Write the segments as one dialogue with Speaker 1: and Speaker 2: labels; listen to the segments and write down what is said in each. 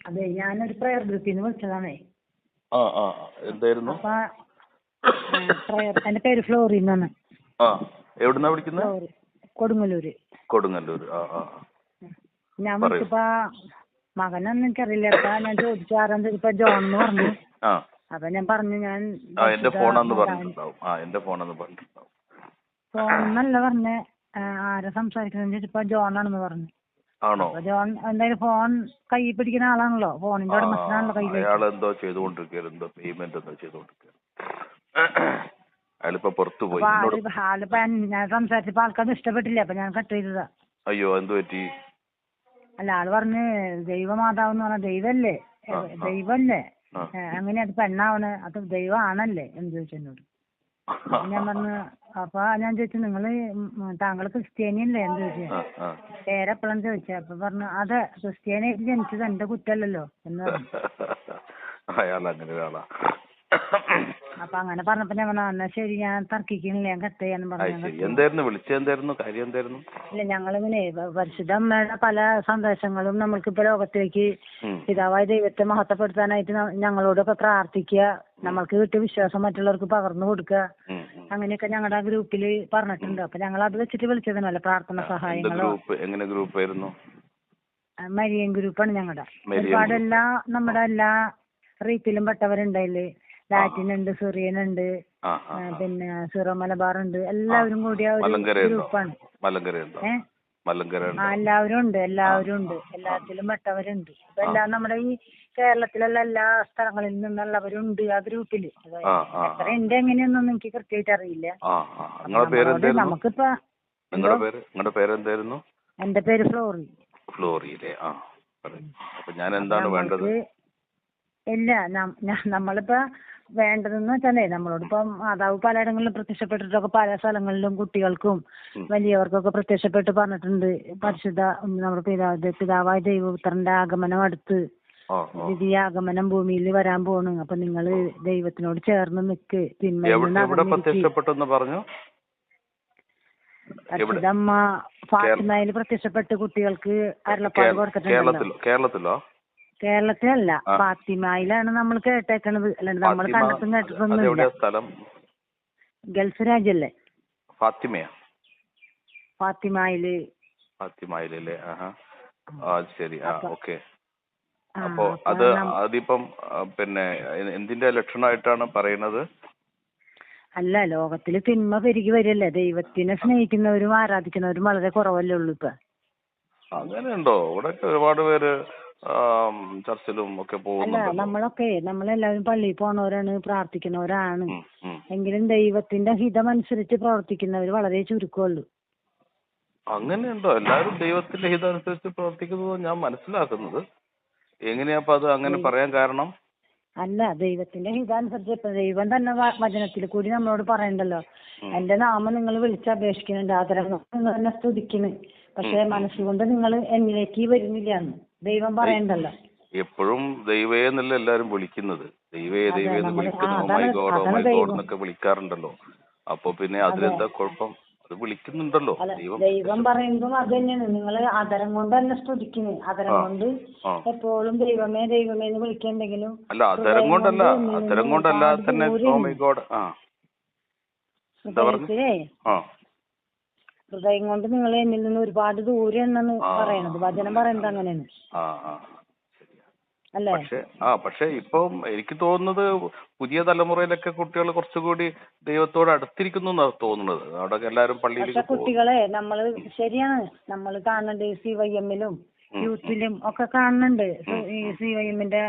Speaker 1: അതെ ഞാനൊരു പ്രയർ ഗ്രൂപ്പിൽ നിന്ന് വിളിച്ചതാണേ.
Speaker 2: ആ ആ. എന്തായിരുന്നു?
Speaker 1: അപ്പൊ പ്രയർ എന്റെ പേര് ഫ്ലോറി എന്നാണ്.
Speaker 2: ആ എവിടുന്നാ വിളിക്കുന്നത്
Speaker 1: ഫ്ലോറി കൊടുങ്ങല്ലൂര്.
Speaker 2: കൊടുങ്ങല്ലൂർ ആ ആ ആ.
Speaker 1: ഞാൻ
Speaker 2: പറയൂ.
Speaker 1: വിളിച്ചപ്പോ മകനൊന്നും എനിക്കറിയില്ല അപ്പൊ ഞാൻ ചോദിച്ചു ആരാന്ന് ചോദിച്ചപ്പോ ജോൺ എന്ന് പറഞ്ഞു.
Speaker 2: ആ.
Speaker 1: അപ്പൊ ഞാൻ പറഞ്ഞു ഞാൻ
Speaker 2: ആ എന്റെ ഫോണാന്ന് പറഞ്ഞിട്ടുണ്ടാവും. ആ എന്റെ ഫോണാന്ന് പറഞ്ഞിട്ടുണ്ടാവും.
Speaker 1: ഫോണെന്നല്ല പറഞ്ഞ ആരാ സംസാരിക്കുന്നത് ചോദിച്ചപ്പോ ജോൺ ആണെന്ന് പറഞ്ഞു.
Speaker 2: ആണോ?
Speaker 1: ജോൺ എന്തായാലും ഫോൺ കൈ പിടിക്കുന്ന ആളാണല്ലോ. ഫോണിന്റെ ഉടമസ്ഥനാണല്ലോ കയ്യിൽ
Speaker 2: അയാൾ എന്തോ ചെയ്തുകൊണ്ടിരിക്കുകയാണ്. എന്തോ പേയ്മെന്റ് എന്തോ ചെയ്തുകൊണ്ടിരിക്കുകയാണ്. അയാളിപ്പോ പുറത്തു പോയി.
Speaker 1: ആളിപ്പോ ഞാൻ സംസാരിച്ചപ്പോ ആൾക്കത് ഇഷ്ടപ്പെട്ടില്ല. അപ്പൊ ഞാൻ കട്ട് ചെയ്തതാ.
Speaker 2: അയ്യോ എന്ത് പറ്റി?
Speaker 1: അല്ല ആൾ പറഞ്ഞ് ദൈവമാതാവ് എന്ന് പറഞ്ഞ ദൈവല്ലേ. ദൈവല്ലേ? അങ്ങനെ അത് പെണ്ണാവണ്. അത് ദൈവമാണല്ലേ? എന്ന് ചോദിച്ചു എന്നോട്. ഞാൻ പറഞ്ഞു അപ്പൊ ഞാൻ ചോദിച്ചു നിങ്ങൾ താങ്കൾ ക്രിസ്ത്യാനിയല്ലേ? എന്ന് ചോദിച്ചു.
Speaker 2: ആ ആ.
Speaker 1: പേരെപ്പോഴും ചോദിച്ചു. അപ്പൊ പറഞ്ഞു അതെ ക്രിസ്ത്യാനിയായിട്ട് ജനിച്ചത് എന്റെ കുറ്റല്ലല്ലോ എന്ന് പറഞ്ഞു.
Speaker 2: അയാൾ അങ്ങനെ ഒരാളാ
Speaker 1: അപ്പൊ അങ്ങനെ പറഞ്ഞപ്പോ ഞാൻ പറഞ്ഞു എന്നാ ശരി ഞാൻ തർക്കിക്കണില്ല ഞാൻ കട്ട് ചെയ്യാന്ന് പറഞ്ഞു.
Speaker 2: എന്തായിരുന്നു? കാര്യം എന്തായിരുന്നു?
Speaker 1: ഇല്ല ഞങ്ങളിങ്ങനെ പരിശുദ്ധ അമ്മയുടെ പല സന്ദേശങ്ങളും നമ്മൾക്കിപ്പോ ലോകത്തിലേക്ക്
Speaker 2: ഉം.
Speaker 1: പിതാവായ ദൈവത്തെ മഹത്വപ്പെടുത്താനായിട്ട് ഞങ്ങളോടൊക്കെ പ്രാർത്ഥിക്കുക നമ്മൾക്ക് കിട്ടിയ വിശ്വാസം മറ്റുള്ളവർക്ക് പകർന്നു കൊടുക്കുക. അങ്ങനെയൊക്കെ ഞങ്ങളുടെ ആ ഗ്രൂപ്പിൽ പറഞ്ഞിട്ടുണ്ട്. അപ്പൊ ഞങ്ങൾ അത് വെച്ചിട്ട് വിളിച്ചതന്നല്ല പ്രാർത്ഥന സഹായങ്ങളോ?
Speaker 2: എങ്ങനെ ഗ്രൂപ്പ് ആയിരുന്നു
Speaker 1: മരിയൻ ഗ്രൂപ്പാണ് ഞങ്ങളുടെ. ഒരുപാട്. എല്ലാ നമ്മുടെ എല്ലാ റീപ്പിലും പെട്ടവരുണ്ടതിൽ ലാറ്റിൻ ഉണ്ട് സിറിയൻ ഉണ്ട്. പിന്നെ സിറോ മലബാർ ഉണ്ട് എല്ലാവരും കൂടിയ ഒരു ഗ്രൂപ്പാണ്. ആ എല്ലാവരും ഉണ്ട് എല്ലാവരും ഉണ്ട് എല്ലാത്തിലും പെട്ടവരുണ്ട്. അപ്പൊ എല്ലാം നമ്മുടെ ഈ കേരളത്തിലുള്ള എല്ലാ സ്ഥലങ്ങളിൽ നിന്നുള്ളവരുണ്ട് ആ
Speaker 2: ഗ്രൂപ്പിൽ.
Speaker 1: എത്ര ഉണ്ട് എങ്ങനെയൊന്നും എനിക്ക് കൃത്യമായിട്ട് അറിയില്ല. നമുക്കിപ്പോ
Speaker 2: നിങ്ങളുടെ പേര്? നിങ്ങളുടെ
Speaker 1: എന്റെ പേര് ഫ്ലോറി.
Speaker 2: ഫ്ലോറിയിലെ ആ. അപ്പൊ ഞാൻ എന്താണ് വേണ്ടത്?
Speaker 1: ഇല്ല നമ്മളിപ്പോ വേണ്ടതെന്ന് വെച്ചാലേ നമ്മളോട് ഇപ്പം മാതാവ് പലയിടങ്ങളിലും പ്രത്യക്ഷപ്പെട്ടിട്ടൊക്കെ പല സ്ഥലങ്ങളിലും കുട്ടികൾക്കും വലിയവർക്കൊക്കെ പ്രത്യക്ഷപ്പെട്ട് പറഞ്ഞിട്ടുണ്ട്. പരിശുദ്ധ നമ്മുടെ പിതാവ് പിതാവായ ദൈവപുത്രന്റെ ആഗമനം അടുത്ത്
Speaker 2: ആ
Speaker 1: ആഗമനം ഭൂമിയിൽ വരാൻ പോണ്. അപ്പൊ നിങ്ങൾ ദൈവത്തിനോട് ചേർന്ന് നിക്ക്.
Speaker 2: പ്രത്യക്ഷപ്പെട്ടെന്ന് പറഞ്ഞു?
Speaker 1: ഫാത്തിമയിൽ പ്രത്യക്ഷപ്പെട്ട് കുട്ടികൾക്ക് അരുളപ്പാട് കൊടുത്തിട്ടുണ്ടല്ലോ.
Speaker 2: കേരളത്തിലോ?
Speaker 1: കേരളത്തിലല്ല. ഫാത്തിമയിലാണ് നമ്മൾ കേട്ടേക്കണത്. അല്ലാണ്ട് നമ്മൾ കണ്ടിട്ടും കേട്ടിട്ടൊന്നുമില്ല
Speaker 2: സ്ഥലം?
Speaker 1: ഗൾഫ് രാജ്യല്ലേ
Speaker 2: ഫാത്തിമയാ?
Speaker 1: ഫാത്തിമയിൽ.
Speaker 2: ഫാത്തിമയിലല്ലേ? ആ. ശരി. ആ ഓക്കെ. അപ്പോ അത് അതിപ്പം പിന്നെ എന്തിന്റെ ലക്ഷണമായിട്ടാണ് പറയുന്നത്?
Speaker 1: അല്ല ലോകത്തിൽ തിന്മ പെരുകി വരില്ലേ ദൈവത്തിനെ സ്നേഹിക്കുന്നവരും ആരാധിക്കുന്നവരും വളരെ കുറവല്ലേ ഉള്ളൂ ഇപ്പൊ.
Speaker 2: അങ്ങനെയുണ്ടോ? ഇവിടെ ഒരുപാട് പേര് ചർച്ചിലും ഒക്കെ
Speaker 1: അല്ല നമ്മളൊക്കെ നമ്മളെല്ലാവരും പള്ളിയിൽ പോണവരാണ് പ്രാർത്ഥിക്കുന്നവരാണ്. എങ്കിലും ദൈവത്തിന്റെ ഹിതമനുസരിച്ച് പ്രവർത്തിക്കുന്നവർ വളരെ ചുരുക്കമുള്ളൂ.
Speaker 2: അങ്ങനെയുണ്ടോ? എല്ലാവരും ദൈവത്തിന്റെ ഹിതമനുസരിച്ച് പ്രവർത്തിക്കുന്നത് ഞാൻ മനസ്സിലാക്കുന്നത്. എങ്ങനെയാ അത് അങ്ങനെ പറയാൻ കാരണം?
Speaker 1: അല്ല ദൈവത്തിന്റെ ഹിതാനുസരിച്ച് ഇപ്പൊ ദൈവം തന്നെ വചനത്തിൽ കൂടി നമ്മളോട് പറയണ്ടല്ലോ. എന്റെ നാമം നിങ്ങൾ വിളിച്ച് അപേക്ഷിക്കുന്നുണ്ട് ആദരം നിങ്ങൾ തന്നെ സ്തുതിക്കുന്നു പക്ഷെ മനസ്സുകൊണ്ട് നിങ്ങൾ എന്നിലേക്ക് വരുന്നില്ലാന്ന് ദൈവം പറയണ്ടല്ലോ.
Speaker 2: എപ്പോഴും ദൈവേ എന്നല്ല എല്ലാരും വിളിക്കുന്നത്? ദൈവേ ദൈവേ എന്ന് വിളിക്കുന്നു. Oh my god my god എന്നൊക്കെ വിളിക്കാറുണ്ടല്ലോ. അപ്പൊ പിന്നെ അതിലെന്താ കുഴപ്പം? അത് വിളിക്കുന്നുണ്ടല്ലോ. ദൈവം
Speaker 1: പറയുമ്പോൾ അത് തന്നെയാണ്. നിങ്ങൾ അതരം കൊണ്ട് തന്നെ സ്തുതിക്കുന്നു.
Speaker 2: അതരം.
Speaker 1: കൊണ്ട്. എപ്പോഴും ദൈവമേ ദൈവമേ എന്ന് വിളിക്കണ്ടെങ്കിലും
Speaker 2: അല്ല അതരം കൊണ്ടല്ല. അതരം കൊണ്ടല്ല തന്നെ
Speaker 1: ദൂരെ
Speaker 2: ഓ മൈ ഗോഡ് ആ എന്താ പറഞ്ഞു?
Speaker 1: ഹൃദയത്തിലേ
Speaker 2: ആ
Speaker 1: ഹൃദയം കൊണ്ട് നിങ്ങൾ എന്നിൽ നിന്ന് ഒരുപാട് ദൂരെ
Speaker 2: പറയുന്നത്
Speaker 1: പറയണത്. വചനം പറയുന്നത് അങ്ങനെയാണ്. അല്ലേ?
Speaker 2: പക്ഷെ ആ പക്ഷെ ഇപ്പം എനിക്ക് തോന്നുന്നത് പുതിയ തലമുറയിലൊക്കെ കുട്ടികൾ കുറച്ചുകൂടി ദൈവത്തോട് അടുത്തിരിക്കുന്നു എന്നാണ് തോന്നുന്നത്. അവിടെ എല്ലാരും പള്ളിയിൽ
Speaker 1: കുട്ടികളെ നമ്മൾ ശരിയാണ്. നമ്മൾ കാണുന്നുണ്ട് സി വൈ എമ്മിലും. യൂത്തിലും ഒക്കെ കാണുന്നുണ്ട്. ഈ സി എമ്മിന്റെ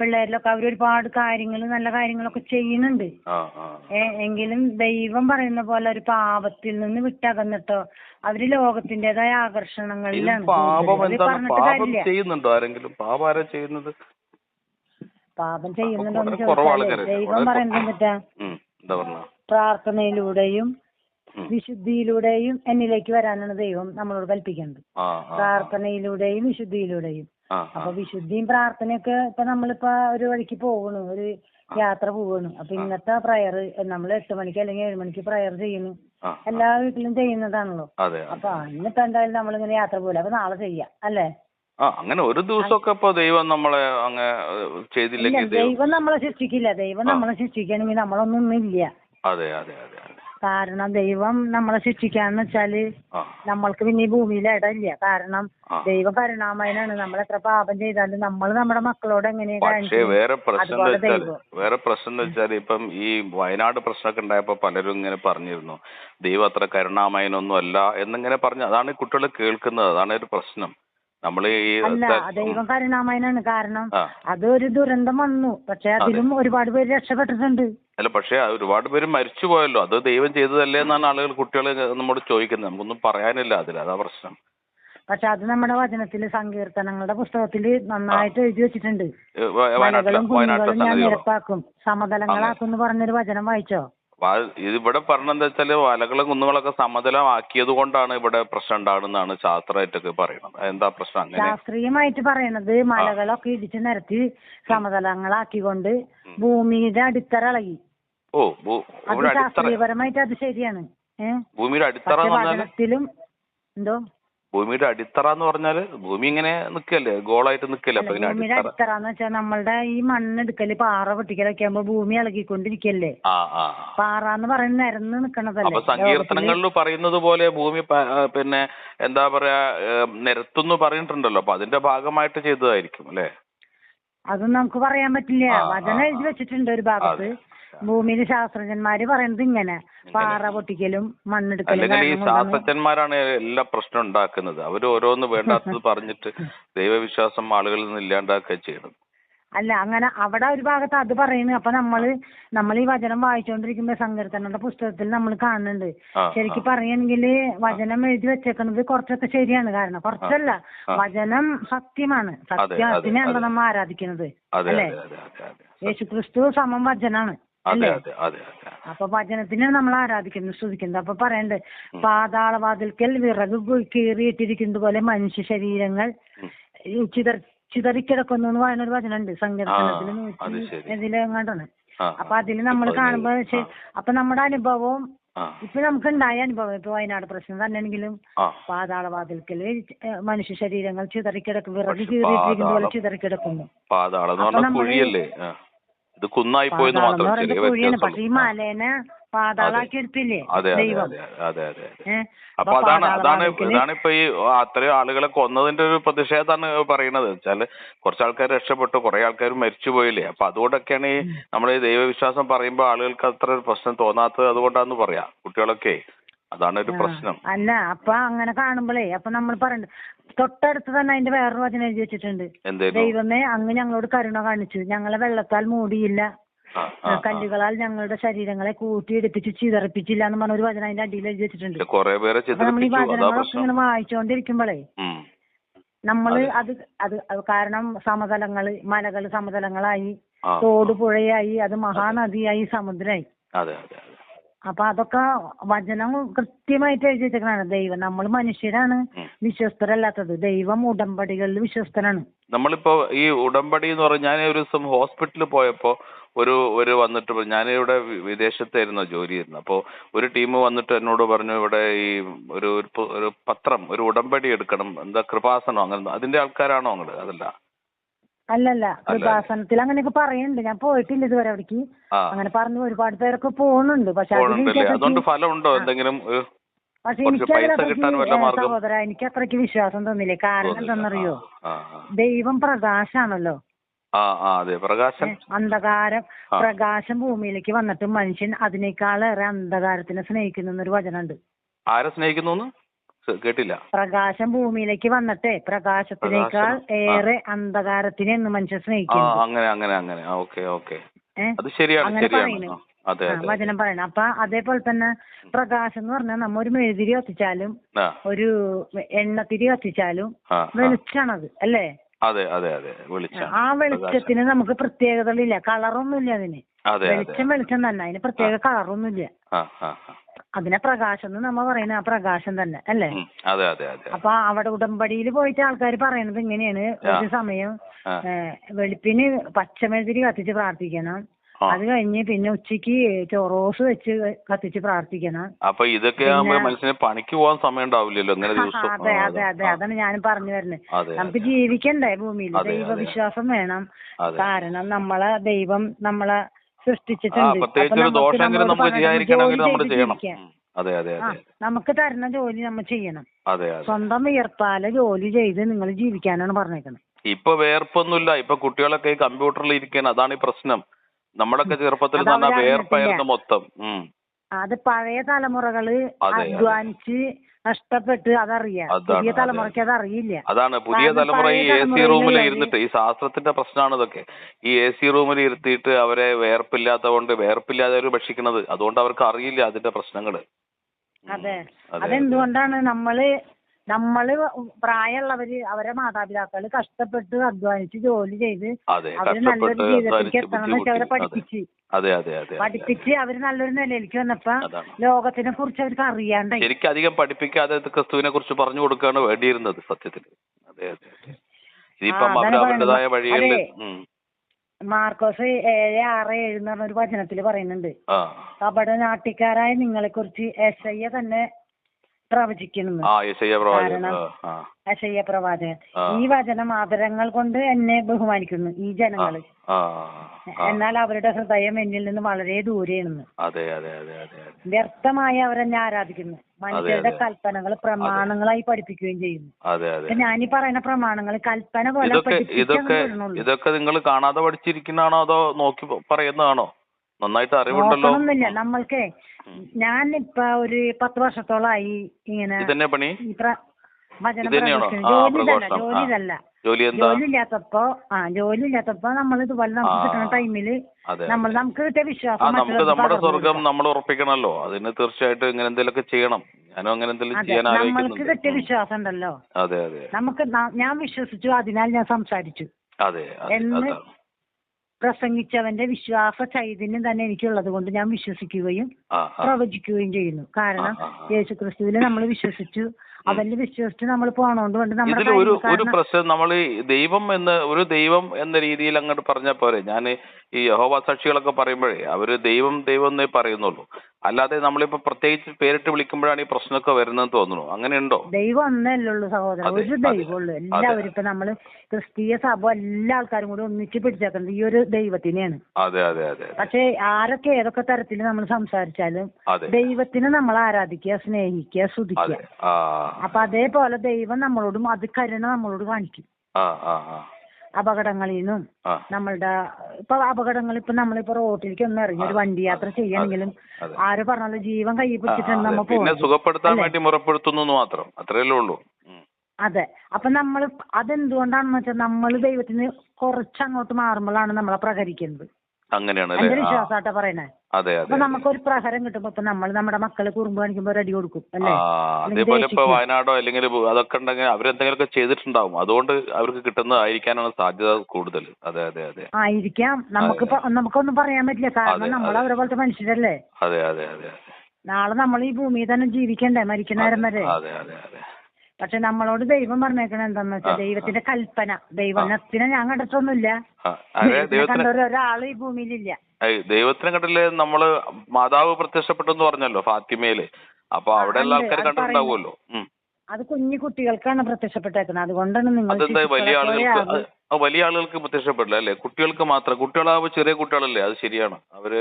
Speaker 1: പിള്ളേരിലൊക്കെ അവർ ഒരുപാട് കാര്യങ്ങൾ നല്ല കാര്യങ്ങളൊക്കെ ചെയ്യുന്നുണ്ട്.
Speaker 2: ആ ആ
Speaker 1: ഏ, എങ്കിലും ദൈവം പറയുന്ന പോലെ ഒരു പാപത്തിൽ നിന്ന് വിട്ടകന്നിട്ടോ അവർ ലോകത്തിന്റേതായ ആകർഷണങ്ങളിലാണ്
Speaker 2: പാപം എന്താണ്?
Speaker 1: പറഞ്ഞിട്ട്
Speaker 2: പാപം
Speaker 1: കാര്യമില്ല.
Speaker 2: ചെയ്യുന്നുണ്ടോ? ആരെങ്കിലും പാപം ആരാ ചെയ്യുന്നത്?
Speaker 1: പാപം ചെയ്യുന്നുണ്ടോന്ന്
Speaker 2: വളരെ കുറവ്
Speaker 1: ചോദിച്ചാലേ
Speaker 2: ആൾക്കാരല്ലേ?
Speaker 1: ദൈവം
Speaker 2: വളരെ
Speaker 1: പറയുന്നത് എന്താ?
Speaker 2: ഉം, എന്താ പറഞ്ഞ?
Speaker 1: പ്രാർത്ഥനയിലൂടെയും. വിശുദ്ധിയിലൂടെയും എന്നിലേക്ക് വരാനാണ് ദൈവം നമ്മളോട് കൽപ്പിക്കുന്നത് പ്രാർത്ഥനയിലൂടെയും വിശുദ്ധിയിലൂടെയും. അപ്പൊ വിശുദ്ധിയും പ്രാർത്ഥനയൊക്കെ ഇപ്പൊ നമ്മളിപ്പോ ഒരു വഴിക്ക് പോകണു ഒരു യാത്ര പോകണു അപ്പൊ ഇന്നത്തെ പ്രയർ നമ്മൾ എട്ട് മണിക്ക് അല്ലെങ്കിൽ ഏഴ് മണിക്ക് പ്രയർ ചെയ്യുന്നു. എല്ലാ വീട്ടിലും ചെയ്യുന്നതാണല്ലോ. അപ്പൊ ഇന്നിപ്പോ എന്തായാലും നമ്മളിങ്ങനെ യാത്ര പോകില്ല അപ്പൊ നാളെ ചെയ്യാം അല്ലേ?
Speaker 2: ആ അങ്ങനെ ഒരു ദിവസമൊക്കെ ഇപ്പൊ ദൈവം നമ്മളെ അങ്ങ് ചെയ്തില്ലെങ്കിൽ ദൈവം
Speaker 1: നമ്മളെ ശിക്ഷിക്കില്ല ദൈവം നമ്മളെ ശിക്ഷിക്കണമെങ്കിൽ നമ്മളൊന്നും ഇല്ല.
Speaker 2: അതെ അതെ അതെ.
Speaker 1: കാരണം ദൈവം നമ്മളെ ശിക്ഷിക്കാന്ന്
Speaker 2: വെച്ചാൽ
Speaker 1: നമ്മൾക്ക് പിന്നെ ഈ ഭൂമിയിൽ ഇടയില്ല. കാരണം. ദൈവം കരുണാമയനാണ്. നമ്മൾ എത്ര പാപം ചെയ്താലും നമ്മൾ നമ്മുടെ മക്കളോട്
Speaker 2: പക്ഷേ വേറെ പ്രശ്നം എന്ന് വെച്ചാൽ വേറെ പ്രശ്നം എന്ന് വെച്ചാൽ ഇപ്പം ഈ വയനാട് പ്രശ്നമൊക്കെ ഉണ്ടായപ്പോ പലരും ഇങ്ങനെ പറഞ്ഞിരുന്നു. ദൈവം അത്ര കരുണാമയനൊന്നും അല്ല എന്നിങ്ങനെ പറഞ്ഞു. അതാണ് ഈ കുട്ടികൾ കേൾക്കുന്നത്. അതാണ് ഒരു പ്രശ്നം. നമ്മൾ ഈ
Speaker 1: അല്ല ദൈവം കരുണാമയനാണ്. കാരണം അതൊരു ദുരന്തം വന്നു. പക്ഷെ അതിലും ഒരുപാട് പേര് രക്ഷപ്പെട്ടിട്ടുണ്ട്.
Speaker 2: അല്ല പക്ഷെ ഒരുപാട് പേര് മരിച്ചു പോയല്ലോ. അത് ദൈവം ചെയ്തതല്ലേ എന്നാണ് ആളുകൾ കുട്ടികൾ നമ്മോട് ചോദിക്കുന്നത്. നമുക്കൊന്നും പറയാനില്ല അതിൽ അതാ പ്രശ്നം.
Speaker 1: പക്ഷെ അത് നമ്മുടെ വചനത്തിൽ സങ്കീർത്തനങ്ങളുടെ പുസ്തകത്തിൽ നന്നായിട്ട് എഴുതി വെച്ചിട്ടുണ്ട്. മലകളും കുന്നുകളും ഞാൻ നിരപ്പാക്കും. സമതലങ്ങളാക്കും എന്ന് പറഞ്ഞൊരു വചനം വായിച്ചോ?
Speaker 2: ഇതിവിടെ പറഞ്ഞെന്താ വെച്ചാൽ വലകളും കുന്നുകളൊക്കെ സമതലമാക്കിയത് കൊണ്ടാണ് ഇവിടെ പ്രശ്നം ഉണ്ടാകുന്നതാണ് ശാസ്ത്രമായിട്ടൊക്കെ പറയുന്നത്. എന്താ പ്രശ്നം അങ്ങനെ?
Speaker 1: ശാസ്ത്രീയമായിട്ട് പറയുന്നത് മലകളൊക്കെ ഇടിച്ചു നിരത്തി സമതലങ്ങളാക്കിക്കൊണ്ട് ഭൂമിയുടെ അടിത്തറ ഇളകി
Speaker 2: ഓ ഭൂ- ഭൂമിയുടെ അടിത്തറ
Speaker 1: ശാസ്ത്രീയപരമായിട്ട് അത് ശരിയാണ്.
Speaker 2: ഭൂമിയുടെ അടിത്തറ
Speaker 1: എന്തോ?
Speaker 2: ഭൂമിയുടെ അടിത്തറ എന്ന് പറഞ്ഞാൽ ഭൂമി ഇങ്ങനെ നിക്കല്ലേ ഗോളായിട്ട് നിക്കല്ലേ അപ്പൊ ഇങ്ങനെ
Speaker 1: ഭൂമിയുടെ
Speaker 2: അടിത്തറ
Speaker 1: എന്ന് വെച്ചാൽ നമ്മളുടെ ഈ മണ്ണെടുക്കൽ പാറ പൊട്ടിക്കലൊക്കെ ആകുമ്പോ ഭൂമി ഇളകിക്കൊണ്ടിരിക്കല്ലേ.
Speaker 2: ആ ആ.
Speaker 1: പാറ എന്ന് പറയുന്നത് നിരന്ന് നിക്കണതല്ലേ
Speaker 2: അപ്പൊ സങ്കീർത്തനങ്ങളിൽ പറയുന്നത് പോലെ ഭൂമി പ- ആ, പിന്നെ എന്താ പറയാ നിരത്തുന്നു പറഞ്ഞിട്ടുണ്ടല്ലോ അപ്പൊ അതിന്റെ ഭാഗമായിട്ട് ചെയ്തതായിരിക്കും അല്ലേ?
Speaker 1: അതും നമുക്ക് പറയാൻ പറ്റില്ല.
Speaker 2: ആ, ആ,
Speaker 1: എഴുതി വെച്ചിട്ടുണ്ട് ഒരു ഭാഗത്ത്. ഭൂമിയിൽ ശാസ്ത്രജ്ഞന്മാര് പറയുന്നത് ഇങ്ങനെ. പാറ പൊട്ടിക്കലും മണ്ണെടുക്കലും
Speaker 2: അല്ലെങ്കിൽ ഈ ശാസ്ത്രജ്ഞന്മാരാണ് എല്ലാ പ്രശ്നം ഉണ്ടാക്കുന്നത്. അവർ ഓരോന്ന് വേണ്ടാത്തത് പറഞ്ഞിട്ട് ദൈവവിശ്വാസം ആളുകളിൽ നിന്ന് ഇല്ലാണ്ടാക്കുക ചെയ്യണം
Speaker 1: അല്ല അങ്ങനെ അവിടെ ഒരു ഭാഗത്ത് അത് പറയുന്നു. അപ്പൊ നമ്മൾ നമ്മൾ ഈ വചനം വായിച്ചുകൊണ്ടിരിക്കുമ്പോ സങ്കീർത്തനയുടെ പുസ്തകത്തിൽ നമ്മൾ കാണുന്നുണ്ട്. ശരിക്കും പറയുകയാണെങ്കിൽ വചനം എഴുതി വെച്ചേക്കുന്നത് കുറച്ചൊക്കെ ശരിയാണ്. കാരണം കുറച്ചല്ല വചനം സത്യമാണ്. സത്യത്തിനെയാണ് നമ്മൾ ആരാധിക്കുന്നത്. അല്ലേ? യേശുക്രിസ്തു സമം വചനാണ്.
Speaker 2: അതെ അതെ അതെ
Speaker 1: അപ്പൊ വചനത്തിനെ നമ്മൾ ആരാധിക്കുന്നു സ്തുതിക്കുന്നു. അപ്പൊ പറയണ്ട് പാതാളവാതിൽക്കൽ വിറക് കീറിയിട്ടിരിക്കുന്നത് പോലെ മനുഷ്യ ശരീരങ്ങൾ ചിതർ ചിതറിക്കിടക്കുന്നു എന്ന് പറയുന്ന ഒരു വചനമുണ്ട്. സങ്കീർത്തനത്തിൽ നൂറ്റി ഇതിലെങ്ങാണ്ടാണ് അപ്പൊ അതിൽ നമ്മൾ കാണുമ്പോ അപ്പൊ നമ്മുടെ അനുഭവവും ഇപ്പൊ നമുക്ക് ഉണ്ടായ അനുഭവം ഇപ്പൊ വയനാട് പ്രശ്നം തന്നെയാണെങ്കിലും പാതാളവാതിൽക്കൽ മനുഷ്യ ശരീരങ്ങൾ ചിതറിക്കിടക്കും വിറക് കീറിയിട്ടിരിക്കുന്ന പോലെ ചിതറിക്കിടക്കുന്നു.
Speaker 2: ഇത് കുന്നായി പോയെന്ന് മാത്രം ചെറിയ വ്യത്യാസം അതെ അതെ അതെ അതെ അതെ അതെ അപ്പൊ അതാണ് അതാണ് ഇതാണ് ഇപ്പൊ ഈ അത്രയും ആളുകളെ കൊന്നതിന്റെ ഒരു പ്രതിഷേധമാണ് പറയുന്നത്. വെച്ചാൽ കുറച്ച് ആൾക്കാർ രക്ഷപ്പെട്ടു കുറെ ആൾക്കാർ മരിച്ചു പോയില്ലേ? അപ്പൊ അതുകൊണ്ടൊക്കെയാണ് ഈ നമ്മുടെ ഈ ദൈവവിശ്വാസം പറയുമ്പോൾ ആളുകൾക്ക് അത്ര ഒരു പ്രശ്നം തോന്നാത്തത് അതുകൊണ്ടാന്ന് പറയാം. കുട്ടികളൊക്കെ അതാണ് ഒരു പ്രശ്നം.
Speaker 1: അല്ല അപ്പൊ അങ്ങനെ കാണുമ്പോഴേ അപ്പൊ നമ്മൾ പറയണ്ട് തൊട്ടടുത്ത് തന്നെ അതിന്റെ വേറൊരു വചനം എഴുതി വെച്ചിട്ടുണ്ട്. ദൈവമേ അങ്ങ് ഞങ്ങളോട് കരുണ കാണിച്ചു. ഞങ്ങളെ വെള്ളത്താൽ മൂടിയില്ല. കല്ലുകളാൽ ഞങ്ങളുടെ ശരീരങ്ങളെ കൂട്ടിയെടുപ്പിച്ച് ചിതറിപ്പിച്ചില്ല എന്ന് പറഞ്ഞ ഒരു വചനം അതിന്റെ അടിയിൽ എഴുതി വെച്ചിട്ടുണ്ട്. നമ്മൾ ഈ വചനങ്ങളൊക്കെ ഇങ്ങനെ വായിച്ചുകൊണ്ടിരിക്കുമ്പോഴേ
Speaker 2: ഉം.
Speaker 1: നമ്മൾ അത്. അത് കാരണം സമതലങ്ങൾ മലകൾ സമതലങ്ങളായി. തോട് പുഴയായി അത് മഹാനദിയായി സമുദ്രമായി അപ്പൊ അതൊക്കെ വചനം കൃത്യമായിട്ട് എഴുതി വെച്ചേക്കണാണ് ദൈവം നമ്മൾ മനുഷ്യരാണ്. വിശ്വസ്തരല്ലാത്തത്. ദൈവം ഉടമ്പടികളിൽ വിശ്വസ്തനാണ്.
Speaker 2: നമ്മളിപ്പോ ഈ ഉടമ്പടി എന്ന് പറഞ്ഞ ഞാൻ ഒരു ദിവസം ഹോസ്പിറ്റലിൽ പോയപ്പോ ഒരു ഒരു വന്നിട്ട് ഞാൻ ഇവിടെ വിദേശത്തായിരുന്നു ജോലി ചെയ്യുന്നത്. അപ്പോൾ ഒരു ടീം വന്നിട്ട് എന്നോട് പറഞ്ഞു ഇവിടെ ഈ ഒരു ഒരു പത്രം ഒരു ഉടമ്പടി എടുക്കണം. എന്താ കൃപാസനം അങ്ങനെ അതിന്റെ ആൾക്കാരാണോ അങ്ങോട്ട് അതല്ല.
Speaker 1: അല്ലല്ല കൃപാസനത്തിൽ അങ്ങനെയൊക്കെ പറയുന്നുണ്ട് ഞാൻ പോയിട്ടില്ല ഇതുവരെ അവിടേക്ക്. അങ്ങനെ പറഞ്ഞു ഒരുപാട് പേരൊക്കെ പോകുന്നുണ്ട് പക്ഷെ
Speaker 2: അതുകൊണ്ട് ഫലമുണ്ടോ? എന്തെങ്കിലും
Speaker 1: പക്ഷെ എനിക്ക് സഹോദര എനിക്ക് അത്രയ്ക്ക് വിശ്വാസം തോന്നില്ലേ കാരണം
Speaker 2: ആ.
Speaker 1: ദൈവം പ്രകാശാണല്ലോ. അന്ധകാരം. പ്രകാശം ഭൂമിയിലേക്ക് വന്നിട്ട് മനുഷ്യൻ അതിനേക്കാളേറെ അന്ധകാരത്തിനെ സ്നേഹിക്കുന്നു എന്നൊരു വചനമുണ്ട്.
Speaker 2: ആരെ സ്നേഹിക്കുന്നു കേട്ടില്ല.
Speaker 1: പ്രകാശം ഭൂമിയിലേക്ക് വന്നിട്ട് പ്രകാശത്തിനേക്കാൾ. ഏറെ അന്ധകാരത്തിനെ എന്ന് മനുഷ്യൻ സ്നേഹിക്കുന്നു.
Speaker 2: അങ്ങനെ അങ്ങനെ അങ്ങനെ. Okay okay. അത് ശരിയാണ് ശരിയാണ്.
Speaker 1: വചനം പറയണം. അപ്പൊ അതേപോലെ തന്നെ പ്രകാശം എന്ന് പറഞ്ഞാൽ നമ്മ ഒരു മെഴുതിരി കത്തിച്ചാലും ഒരു എണ്ണത്തിരി കത്തിച്ചാലും
Speaker 2: വെളിച്ചാണ് അത്
Speaker 1: വെളിച്ചാണത് അല്ലേ?
Speaker 2: അതെ അതെ അതെ. വെളിച്ചം.
Speaker 1: ആ വെളിച്ചത്തിന് നമുക്ക് പ്രത്യേകതകളില്ല. കളറൊന്നുമില്ല അതിന്.
Speaker 2: അതെ അതെ
Speaker 1: വെളിച്ചം വെളിച്ചം തന്നെ. അതിന് പ്രത്യേക കളറൊന്നുമില്ല. അതിനെ പ്രകാശം എന്ന് നമ്മ പറയുന്ന ആ പ്രകാശം തന്നെ അല്ലേ?
Speaker 2: അതെ അതെ അതെ.
Speaker 1: അപ്പൊ അവിടെ ഉടമ്പടിയിൽ പോയിട്ട് ആൾക്കാർ പറയണത് ഇങ്ങനെയാണ്. ഒരു സമയം വെളുപ്പിന് പച്ചമെഴുതിരി കത്തിച്ച് പ്രാർത്ഥിക്കണം. അത് കഴിഞ്ഞ് പിന്നെ ഉച്ചയ്ക്ക് ചോറോസ് വെച്ച് കത്തിച്ച് പ്രാർത്ഥിക്കണം.
Speaker 2: അപ്പൊ ഇതൊക്കെ മനുഷ്യന് പണിക്ക് പോകാൻ സമയം ഉണ്ടാവില്ലല്ലോ
Speaker 1: അതെ അതെ അതെ. അതാണ് ഞാൻ പറഞ്ഞു വരുന്നത് നമുക്ക് ജീവിക്കണ്ടേ ഭൂമിയിൽ. ദൈവവിശ്വാസം വേണം. കാരണം നമ്മളെ ദൈവം നമ്മളെ സൃഷ്ടിച്ചിട്ടുണ്ട്.
Speaker 2: അതെ അതെ
Speaker 1: നമുക്ക് തരുന്ന ജോലി നമ്മൾ ചെയ്യണം. സ്വന്തം വിയർപ്പാലെ ജോലി ചെയ്ത് നിങ്ങൾ ജീവിക്കാനാണ് പറഞ്ഞേക്കുന്നത്.
Speaker 2: ഇപ്പൊ വേർപ്പൊന്നുമില്ല. ഇപ്പൊ കുട്ടികളൊക്കെ ഈ കമ്പ്യൂട്ടറിൽ ഇരിക്കണം അതാണ് ഈ പ്രശ്നം. നമ്മളൊക്കെ ചെറുപ്പത്തിൽ. വേർപ്പായിരുന്നു മൊത്തം.
Speaker 1: അത് പഴയ
Speaker 2: തലമുറകൾ.
Speaker 1: അധ്വാനിച്ച് കഷ്ടപ്പെട്ട് അതറിയാം. പുതിയ തലമുറയ്ക്ക് അറിയില്ല
Speaker 2: അതാണ് പുതിയ തലമുറ ഈ എ സി റൂമിൽ ഇരുന്നിട്ട് ഈ ശാസ്ത്രത്തിന്റെ പ്രശ്നമാണ് ഇതൊക്കെ ഈ എ സി റൂമിൽ ഇരുത്തിയിട്ട് അവരെ വേർപ്പില്ലാത്ത കൊണ്ട് വേർപ്പില്ലാതെ അവർ ഭക്ഷിക്കുന്നത്. അതുകൊണ്ട് അവർക്ക് അറിയില്ല അതിന്റെ പ്രശ്നങ്ങൾ.
Speaker 1: അതെ, അതെന്തുകൊണ്ടാണ് നമ്മൾ നമ്മൾ പ്രായമുള്ളവര് അവരെ മാതാപിതാക്കൾ കഷ്ടപ്പെട്ട് അധ്വാനിച്ച് ജോലി ചെയ്ത് അവർ നല്ലൊരു ജീവിതത്തിലേക്ക് എത്തണം വെച്ചാൽ അവരെ പഠിപ്പിച്ച്. പഠിപ്പിച്ച് അവർ നല്ലൊരു നിലയിലേക്ക് വന്നപ്പോ ലോകത്തിനെ കുറിച്ച് അവർക്ക് അറിയാണ്ടായി.
Speaker 2: ശരിക്കും അധികം പഠിപ്പിക്കാതെ ക്രിസ്തുവിനെ കുറിച്ച് പറഞ്ഞു കൊടുക്കുകയാണ് വേണ്ടിയിരുന്നത് സത്യത്തിൽ.
Speaker 1: മാർക്കോസ് ഏഴ് ആറ് ഏഴ് എന്ന് പറഞ്ഞ ഒരു വചനത്തിൽ പറയുന്നുണ്ട്. കപട നാട്ടിക്കാരായ നിങ്ങളെ കുറിച്ച് എസയ്യ തന്നെ പ്രവചിക്കുന്നു
Speaker 2: ആ യശയ്യ പ്രവാചകൻ.
Speaker 1: ഈ വചനം ആദരങ്ങൾ കൊണ്ട് എന്നെ ബഹുമാനിക്കുന്നു ഈ
Speaker 2: ജനങ്ങൾ.
Speaker 1: എന്നാൽ അവരുടെ ഹൃദയം എന്നിൽ നിന്ന് വളരെ
Speaker 2: ദൂരെയാണ്.
Speaker 1: വ്യർത്ഥമായി അവരെന്നെ ആരാധിക്കുന്നു. മനുഷ്യരുടെ. കൽപ്പനകൾ പ്രമാണങ്ങളായി പഠിപ്പിക്കുകയും ചെയ്യുന്നു. ഞാനീ പറയുന്ന പ്രമാണങ്ങൾ കൽപ്പന പോലെ
Speaker 2: ഇതൊക്കെ നിങ്ങൾ കാണാതെ പഠിച്ചിരിക്കുന്നതാണോ അതോ നോക്കി പറയുന്നതാണോ? നന്നായിട്ട് അറിവുണ്ടല്ലോ
Speaker 1: നോക്കണമെന്നില്ല നമ്മൾക്ക് ഞാൻ ഇപ്പൊ ഒരു പത്ത് വർഷത്തോളായി ഇങ്ങനെ
Speaker 2: ഇതന്നെ പണി
Speaker 1: ഈ പ്ര- വചനം
Speaker 2: ഇതന്നെയാണോ?
Speaker 1: പ്രഘോഷിക്കുന്നത്.
Speaker 2: ആ,
Speaker 1: ജോലി
Speaker 2: പ്രഘോഷണം.
Speaker 1: ജോലി
Speaker 2: ആ. ജോലി എന്താ
Speaker 1: ജോലി ഇല്ലാത്തപ്പോ ആ ജോലി ഇല്ലാത്തപ്പോ നമ്മൾ ഇതുപോലെ നമുക്ക്
Speaker 2: ആ.
Speaker 1: കിട്ടുന്ന ടൈമിൽ
Speaker 2: അതെ
Speaker 1: നമ്മൾ നമുക്ക് കിട്ടിയ
Speaker 2: ആ
Speaker 1: വിശ്വാസം
Speaker 2: നമുക്ക്
Speaker 1: മറ്റുള്ളവർക്ക്
Speaker 2: നമ്മുടെ
Speaker 1: പകർന്നു
Speaker 2: സ്വർഗം
Speaker 1: കൊടുക്കാം.
Speaker 2: നമ്മൾ ഉറപ്പിക്കണമല്ലോ അതിന് തീർച്ചയായിട്ടും ഇങ്ങനെ എന്തെങ്കിലുമൊക്കെ ചെയ്യണം ഞാനും അങ്ങനെ എന്തെങ്കിലും
Speaker 1: അതെ
Speaker 2: ചെയ്യാൻ
Speaker 1: നമ്മൾക്ക്
Speaker 2: ആലോചിക്കുന്നുണ്ട്
Speaker 1: കിട്ടിയ
Speaker 2: ഉം.
Speaker 1: വിശ്വാസം ഉണ്ടല്ലോ
Speaker 2: അതെ അതെ
Speaker 1: നമുക്ക് ന- ഞാൻ വിശ്വസിച്ചു അതിനാൽ ഞാൻ സംസാരിച്ചു
Speaker 2: അതെ അതെ
Speaker 1: എന്ന്
Speaker 2: അതാണ്
Speaker 1: പ്രസംഗിച്ചവന്റെ വിശ്വാസ ചൈതന്യം തന്നെ എനിക്കുള്ളത് കൊണ്ട് ഞാൻ വിശ്വസിക്കുകയും പ്രവചിക്കുകയും ചെയ്യുന്നു. കാരണം. യേശു ക്രിസ്തുവിനെ നമ്മൾ വിശ്വസിച്ചു. അവന്റെ വിശ്വസിച്ച് നമ്മൾ പോണോണ്ട് കൊണ്ട് നമ്മുടെ
Speaker 2: ഇതിൽ ഒരു ഒരു പ്രശ്നം നമ്മൾ ദൈവം എന്ന് ഒരു ദൈവം എന്ന രീതിയിൽ അങ്ങോട്ട് പറഞ്ഞാൽ പോരെ. ഞാൻ ഈ യഹോവ സാക്ഷികളൊക്കെ പറയുമ്പോഴേ അവർ ദൈവം ദൈവം എന്നേ പറയുന്നുള്ളൂ. അല്ലാതെ നമ്മളിപ്പോ പ്രത്യേകിച്ച് പേരിട്ട് വിളിക്കുമ്പോഴാണ് ഈ പ്രശ്നമൊക്കെ വരുന്നതെന്ന് തോന്നുന്നു. അങ്ങനെയുണ്ടോ?
Speaker 1: ദൈവം ഒന്നല്ലേ ഉള്ളൂ സഹോദരൻ. ഒരു ദൈവമുള്ളൂ. എല്ലാവരും ഇപ്പൊ നമ്മൾ ക്രിസ്തീയ സഭ എല്ലാ ആൾക്കാരും കൂടി ഒന്നിച്ച് പിടിച്ചേക്കുന്നത് ഈ ഒരു ദൈവത്തിനെയാണ്.
Speaker 2: അതെ അതെ അതെ
Speaker 1: പക്ഷെ ആരൊക്കെ ഏതൊക്കെ തരത്തിൽ നമ്മൾ സംസാരിച്ചാലും ദൈവത്തിനെ നമ്മൾ ആരാധിക്കുക സ്നേഹിക്കുക സ്തുതിക്കുക. അപ്പൊ അതേപോലെ ദൈവം നമ്മളോടും അത് കരുണ നമ്മളോട് കാണിക്കും. അപകടങ്ങളിൽ നിന്നും നമ്മളുടെ ഇപ്പൊ അപകടങ്ങൾ ഇപ്പൊ നമ്മളിപ്പോ റോട്ടിലേക്ക് ഒന്ന് ഇറങ്ങി ഒരു വണ്ടി യാത്ര ചെയ്യണമെങ്കിലും. ആര് പറഞ്ഞാലും ജീവൻ
Speaker 2: കൈ
Speaker 1: പിടിച്ചിട്ടാണ്
Speaker 2: നമ്മൾ
Speaker 1: പോകുന്നത്
Speaker 2: സുഖപ്പെടുത്താൻ വേണ്ടി മുറപ്പെടുത്തുന്നു മാത്രം. അത്രയല്ലേ ഉള്ളൂ.
Speaker 1: അതെ. അപ്പൊ നമ്മൾ അതെന്തുകൊണ്ടാണെന്ന് വെച്ചാൽ നമ്മൾ ദൈവത്തിന് കുറച്ച് അങ്ങോട്ട് മാറുമ്പോഴാണ് നമ്മളെ പ്രഹരിക്കുന്നത്.
Speaker 2: അങ്ങനെയാണ് അല്ലേ?
Speaker 1: പറയണേ?
Speaker 2: അതെ
Speaker 1: അപ്പൊ നമുക്കൊരു പ്രഹരം കിട്ടുമ്പോ ഇപ്പൊ നമ്മൾ നമ്മുടെ മക്കളെ കുറുമ്പ് കാണിക്കുമ്പോ റെഡി കൊടുക്കും അല്ലേ?
Speaker 2: അതേപോലെ ഇപ്പൊ വയനാടോ അല്ലെങ്കിൽ അതൊക്കെ ഉണ്ടെങ്കിൽ അവരെന്തെങ്കിലുമൊക്കെ ചെയ്തിട്ടുണ്ടാവും. അതുകൊണ്ട് അവർക്ക് കിട്ടുന്നതായിരിക്കാനാണ് സാധ്യത കൂടുതൽ. അതെ അതെ അതെ.
Speaker 1: ആയിരിക്കാം. നമുക്ക് നമുക്കൊന്നും പറയാൻ പറ്റില്ല. കാരണം നമ്മൾ അവരെ പോലത്തെ മനുഷ്യരല്ലേ?
Speaker 2: അതെ അതെ അതെ അതെ.
Speaker 1: നാളെ നമ്മൾ ഈ ഭൂമിയിൽ തന്നെ ജീവിക്കണ്ടേ മരിക്കുന്നേരം വരെ?
Speaker 2: അതെ അതെ അതെ.
Speaker 1: പക്ഷെ നമ്മളോട് ദൈവം പറഞ്ഞേക്കണ എന്താന്ന് വെച്ചാൽ ദൈവത്തിന്റെ കൽപ്പന. ദൈവത്തിനെ ഞാൻ കണ്ടിട്ടൊന്നുമില്ല. ഒരാൾ ഈ ഭൂമിയിലില്ല.
Speaker 2: ദൈവത്തിനെ കണ്ടില്ലേ നമ്മൾ മാതാവ് പ്രത്യക്ഷപ്പെട്ടെന്ന് പറഞ്ഞല്ലോ ഫാത്തിമയിൽ. അപ്പൊ അവിടെ എല്ലാ
Speaker 1: ആൾക്കാരും
Speaker 2: കണ്ടിട്ടുണ്ടാവുമല്ലോ.
Speaker 1: അത് കുഞ്ഞു കുട്ടികൾക്കാണ് പ്രത്യക്ഷപ്പെട്ടേക്കുന്നത് അതുകൊണ്ടാണ് നിങ്ങൾ
Speaker 2: വലിയ ആളുകൾക്ക്. വലിയ ആളുകൾക്ക് പ്രത്യക്ഷപ്പെടില്ല അല്ലേ? കുട്ടികൾക്ക് മാത്രം. കുട്ടികളാവുമ്പോ ചെറിയ കുട്ടികളല്ലേ? അത് ശരിയാണ്. അവർ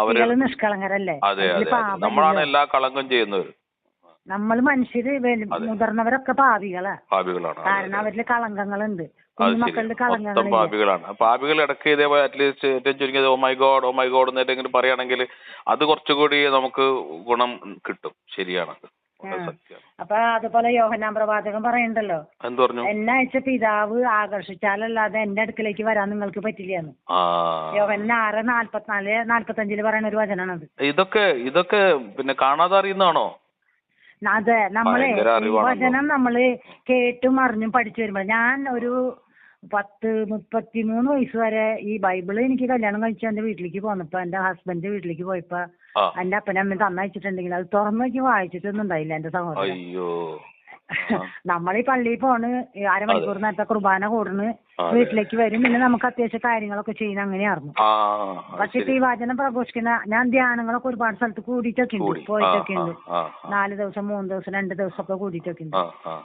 Speaker 1: അവർ നിഷ്കളങ്കരല്ലേ?
Speaker 2: അതെ അതെ അതെ. നമ്മളാണ് എല്ലാ കളങ്കം ചെയ്യുന്നവർ
Speaker 1: നമ്മൾ മനുഷ്യര്. മുതിർന്നവരൊക്കെ
Speaker 2: പാപികളാണ്.
Speaker 1: കാരണം അവരിൽ കളങ്കങ്ങളുണ്ട്. കളങ്കങ്ങളില്ല.
Speaker 2: പാപികളാണ്. പാപികൾ ഇടയ്ക്ക് ഇതേപോലെ അറ്റ്ലീസ്റ്റ് ഏറ്റവും ചുരുങ്ങിയത് oh my god oh my god എന്നെങ്കിലും പറയുകയാണെങ്കിൽ അത് കുറച്ചുകൂടി നമുക്ക് ഗുണം കിട്ടും. ശരിയാണ്.
Speaker 1: അപ്പൊ അതുപോലെ യോഹനാം പ്രവാചകൻ പറയണ്ടല്ലോ എന്നെ അയച്ച പിതാവ് ആകർഷിച്ചാലല്ലാതെ എന്റെ അടുക്കലേക്ക് വരാൻ നിങ്ങൾക്ക് പറ്റില്ല
Speaker 2: ആ.
Speaker 1: യോഹന്നാൻ ആറ് നാല്പത്തിനാല് നാല്പത്തഞ്ചിൽ പറയുന്ന ഒരു വചനാണത്.
Speaker 2: ഇതൊക്കെ ഇതൊക്കെ പിന്നെ കാണാതെ അറിയുന്നതാണോ?
Speaker 1: അതെ നമ്മളെ. വചനം നമ്മൾ കേട്ടും അറിഞ്ഞും പഠിച്ചു വരുമ്പോ ഞാൻ ഒരു പത്ത് മുപ്പത്തിമൂന്ന് വയസ്സ് വരെ ഈ ബൈബിൾ എനിക്ക് കല്യാണം കഴിച്ച് എന്റെ വീട്ടിലേക്ക് പോന്നപ്പോ എന്റെ ഹസ്ബൻഡ് വീട്ടിലേക്ക് പോയപ്പോ എന്റെ അപ്പനും അമ്മയും തന്നയച്ചിട്ടുണ്ടെങ്കിൽ അത് തുറന്നു നോക്കി വായിച്ചിട്ടൊന്നും ഉണ്ടായില്ല എന്റെ സഹോദരൻ. ഈ പള്ളിയിൽ പോണ് അരമണിക്കൂർ നേരത്തെ കുർബാന കൂടണ് വീട്ടിലേക്ക് വരും പിന്നെ നമുക്ക് അത്യാവശ്യ കാര്യങ്ങളൊക്കെ ചെയ്യുന്ന അങ്ങനെയായിരുന്നു. പക്ഷെ ഇപ്പൊ ഈ വചനം പ്രഘോഷിക്കുന്ന ഞാൻ ധ്യാനങ്ങളൊക്കെ ഒരുപാട് സ്ഥലത്ത് കൂടിയിട്ടൊക്കെ ഉണ്ട് പോയിട്ടൊക്കെ ഉണ്ട് നാല് ദിവസം മൂന്ന് ദിവസം രണ്ട് ദിവസം ഒക്കെ കൂടിയിട്ടൊക്കെ ഉണ്ട്.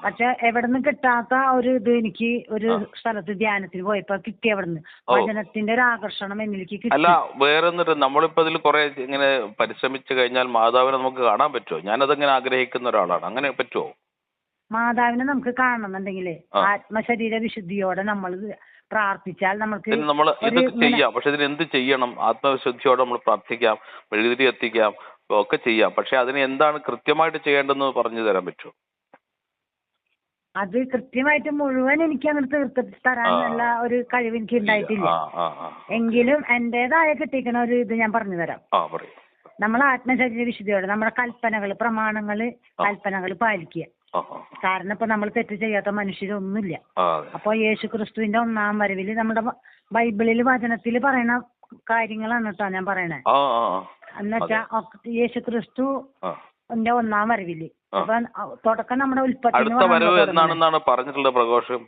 Speaker 1: പക്ഷെ എവിടെ കിട്ടാത്ത ഒരു ഇത് എനിക്ക് ഒരു. സ്ഥലത്ത് ധ്യാനത്തിന് പോയപ്പോ കിട്ടി
Speaker 2: എവിടെന്ന്
Speaker 1: വചനത്തിന്റെ ഒരു ആകർഷണം എന്നിലേക്ക് കിട്ടി.
Speaker 2: അല്ല വേറെ നമ്മളിപ്പോ ഇതിൽ കുറെ ഇങ്ങനെ പരിശ്രമിച്ചു കഴിഞ്ഞാൽ മാതാവിനെ നമുക്ക് കാണാൻ പറ്റുമോ? ഞാനതങ്ങനെ ആഗ്രഹിക്കുന്ന ഒരാളാണ്. അങ്ങനെ പറ്റുമോ?
Speaker 1: മാതാവിനെ നമുക്ക് കാണണമെന്നുണ്ടെങ്കിലേ. ആത്മശരീര വിശുദ്ധിയോടെ നമ്മൾ പ്രാർത്ഥിച്ചാൽ നമുക്ക്
Speaker 2: നമ്മൾ ഇതൊക്കെ ചെയ്യാം. പക്ഷെ ഇതിന് എന്ത് ചെയ്യണം? ആത്മവിശുദ്ധിയോടെ നമ്മൾ പ്രാർത്ഥിക്കാം. മെഴുകുതിരി എത്തിക്കാം. ഒക്കെ ചെയ്യാം. പക്ഷെ അതിന് എന്താണ് കൃത്യമായിട്ട് ചെയ്യേണ്ടതെന്ന് പറഞ്ഞു തരാൻ പറ്റുമോ?
Speaker 1: അത് കൃത്യമായിട്ട് മുഴുവൻ എനിക്ക് അങ്ങനെ തീർത്ത് തരാനുള്ള ഒരു കഴിവ് എനിക്ക് ഉണ്ടായിട്ടില്ല. എങ്കിലും എന്റേതായ കിട്ടിക്കണ ഒരു ഇത് ഞാൻ പറഞ്ഞു തരാം. നമ്മൾ ആത്മശരീര വിശുദ്ധിയോടെ നമ്മുടെ കൽപ്പനകൾ പ്രമാണങ്ങൾ കൽപ്പനകൾ പാലിക്കുക. കാരണം ഇപ്പൊ നമ്മൾ തെറ്റ് ചെയ്യാത്ത മനുഷ്യരൊന്നുമില്ല. അപ്പൊ യേശു ക്രിസ്തുവിന്റെ ഒന്നാം വരവിൽ നമ്മുടെ ബൈബിളിൽ വചനത്തിൽ പറയുന്ന കാര്യങ്ങളാണ് കേട്ടോ ഞാൻ പറയണേ. എന്നുവെച്ചാ യേശു ക്രിസ്തു ഒന്നാം
Speaker 2: വരവിൽ.
Speaker 1: അപ്പൊ തുടക്കം നമ്മുടെ ഉൽപ്പത്തി
Speaker 2: അടുത്ത വരവ് പ്രഘോഷം.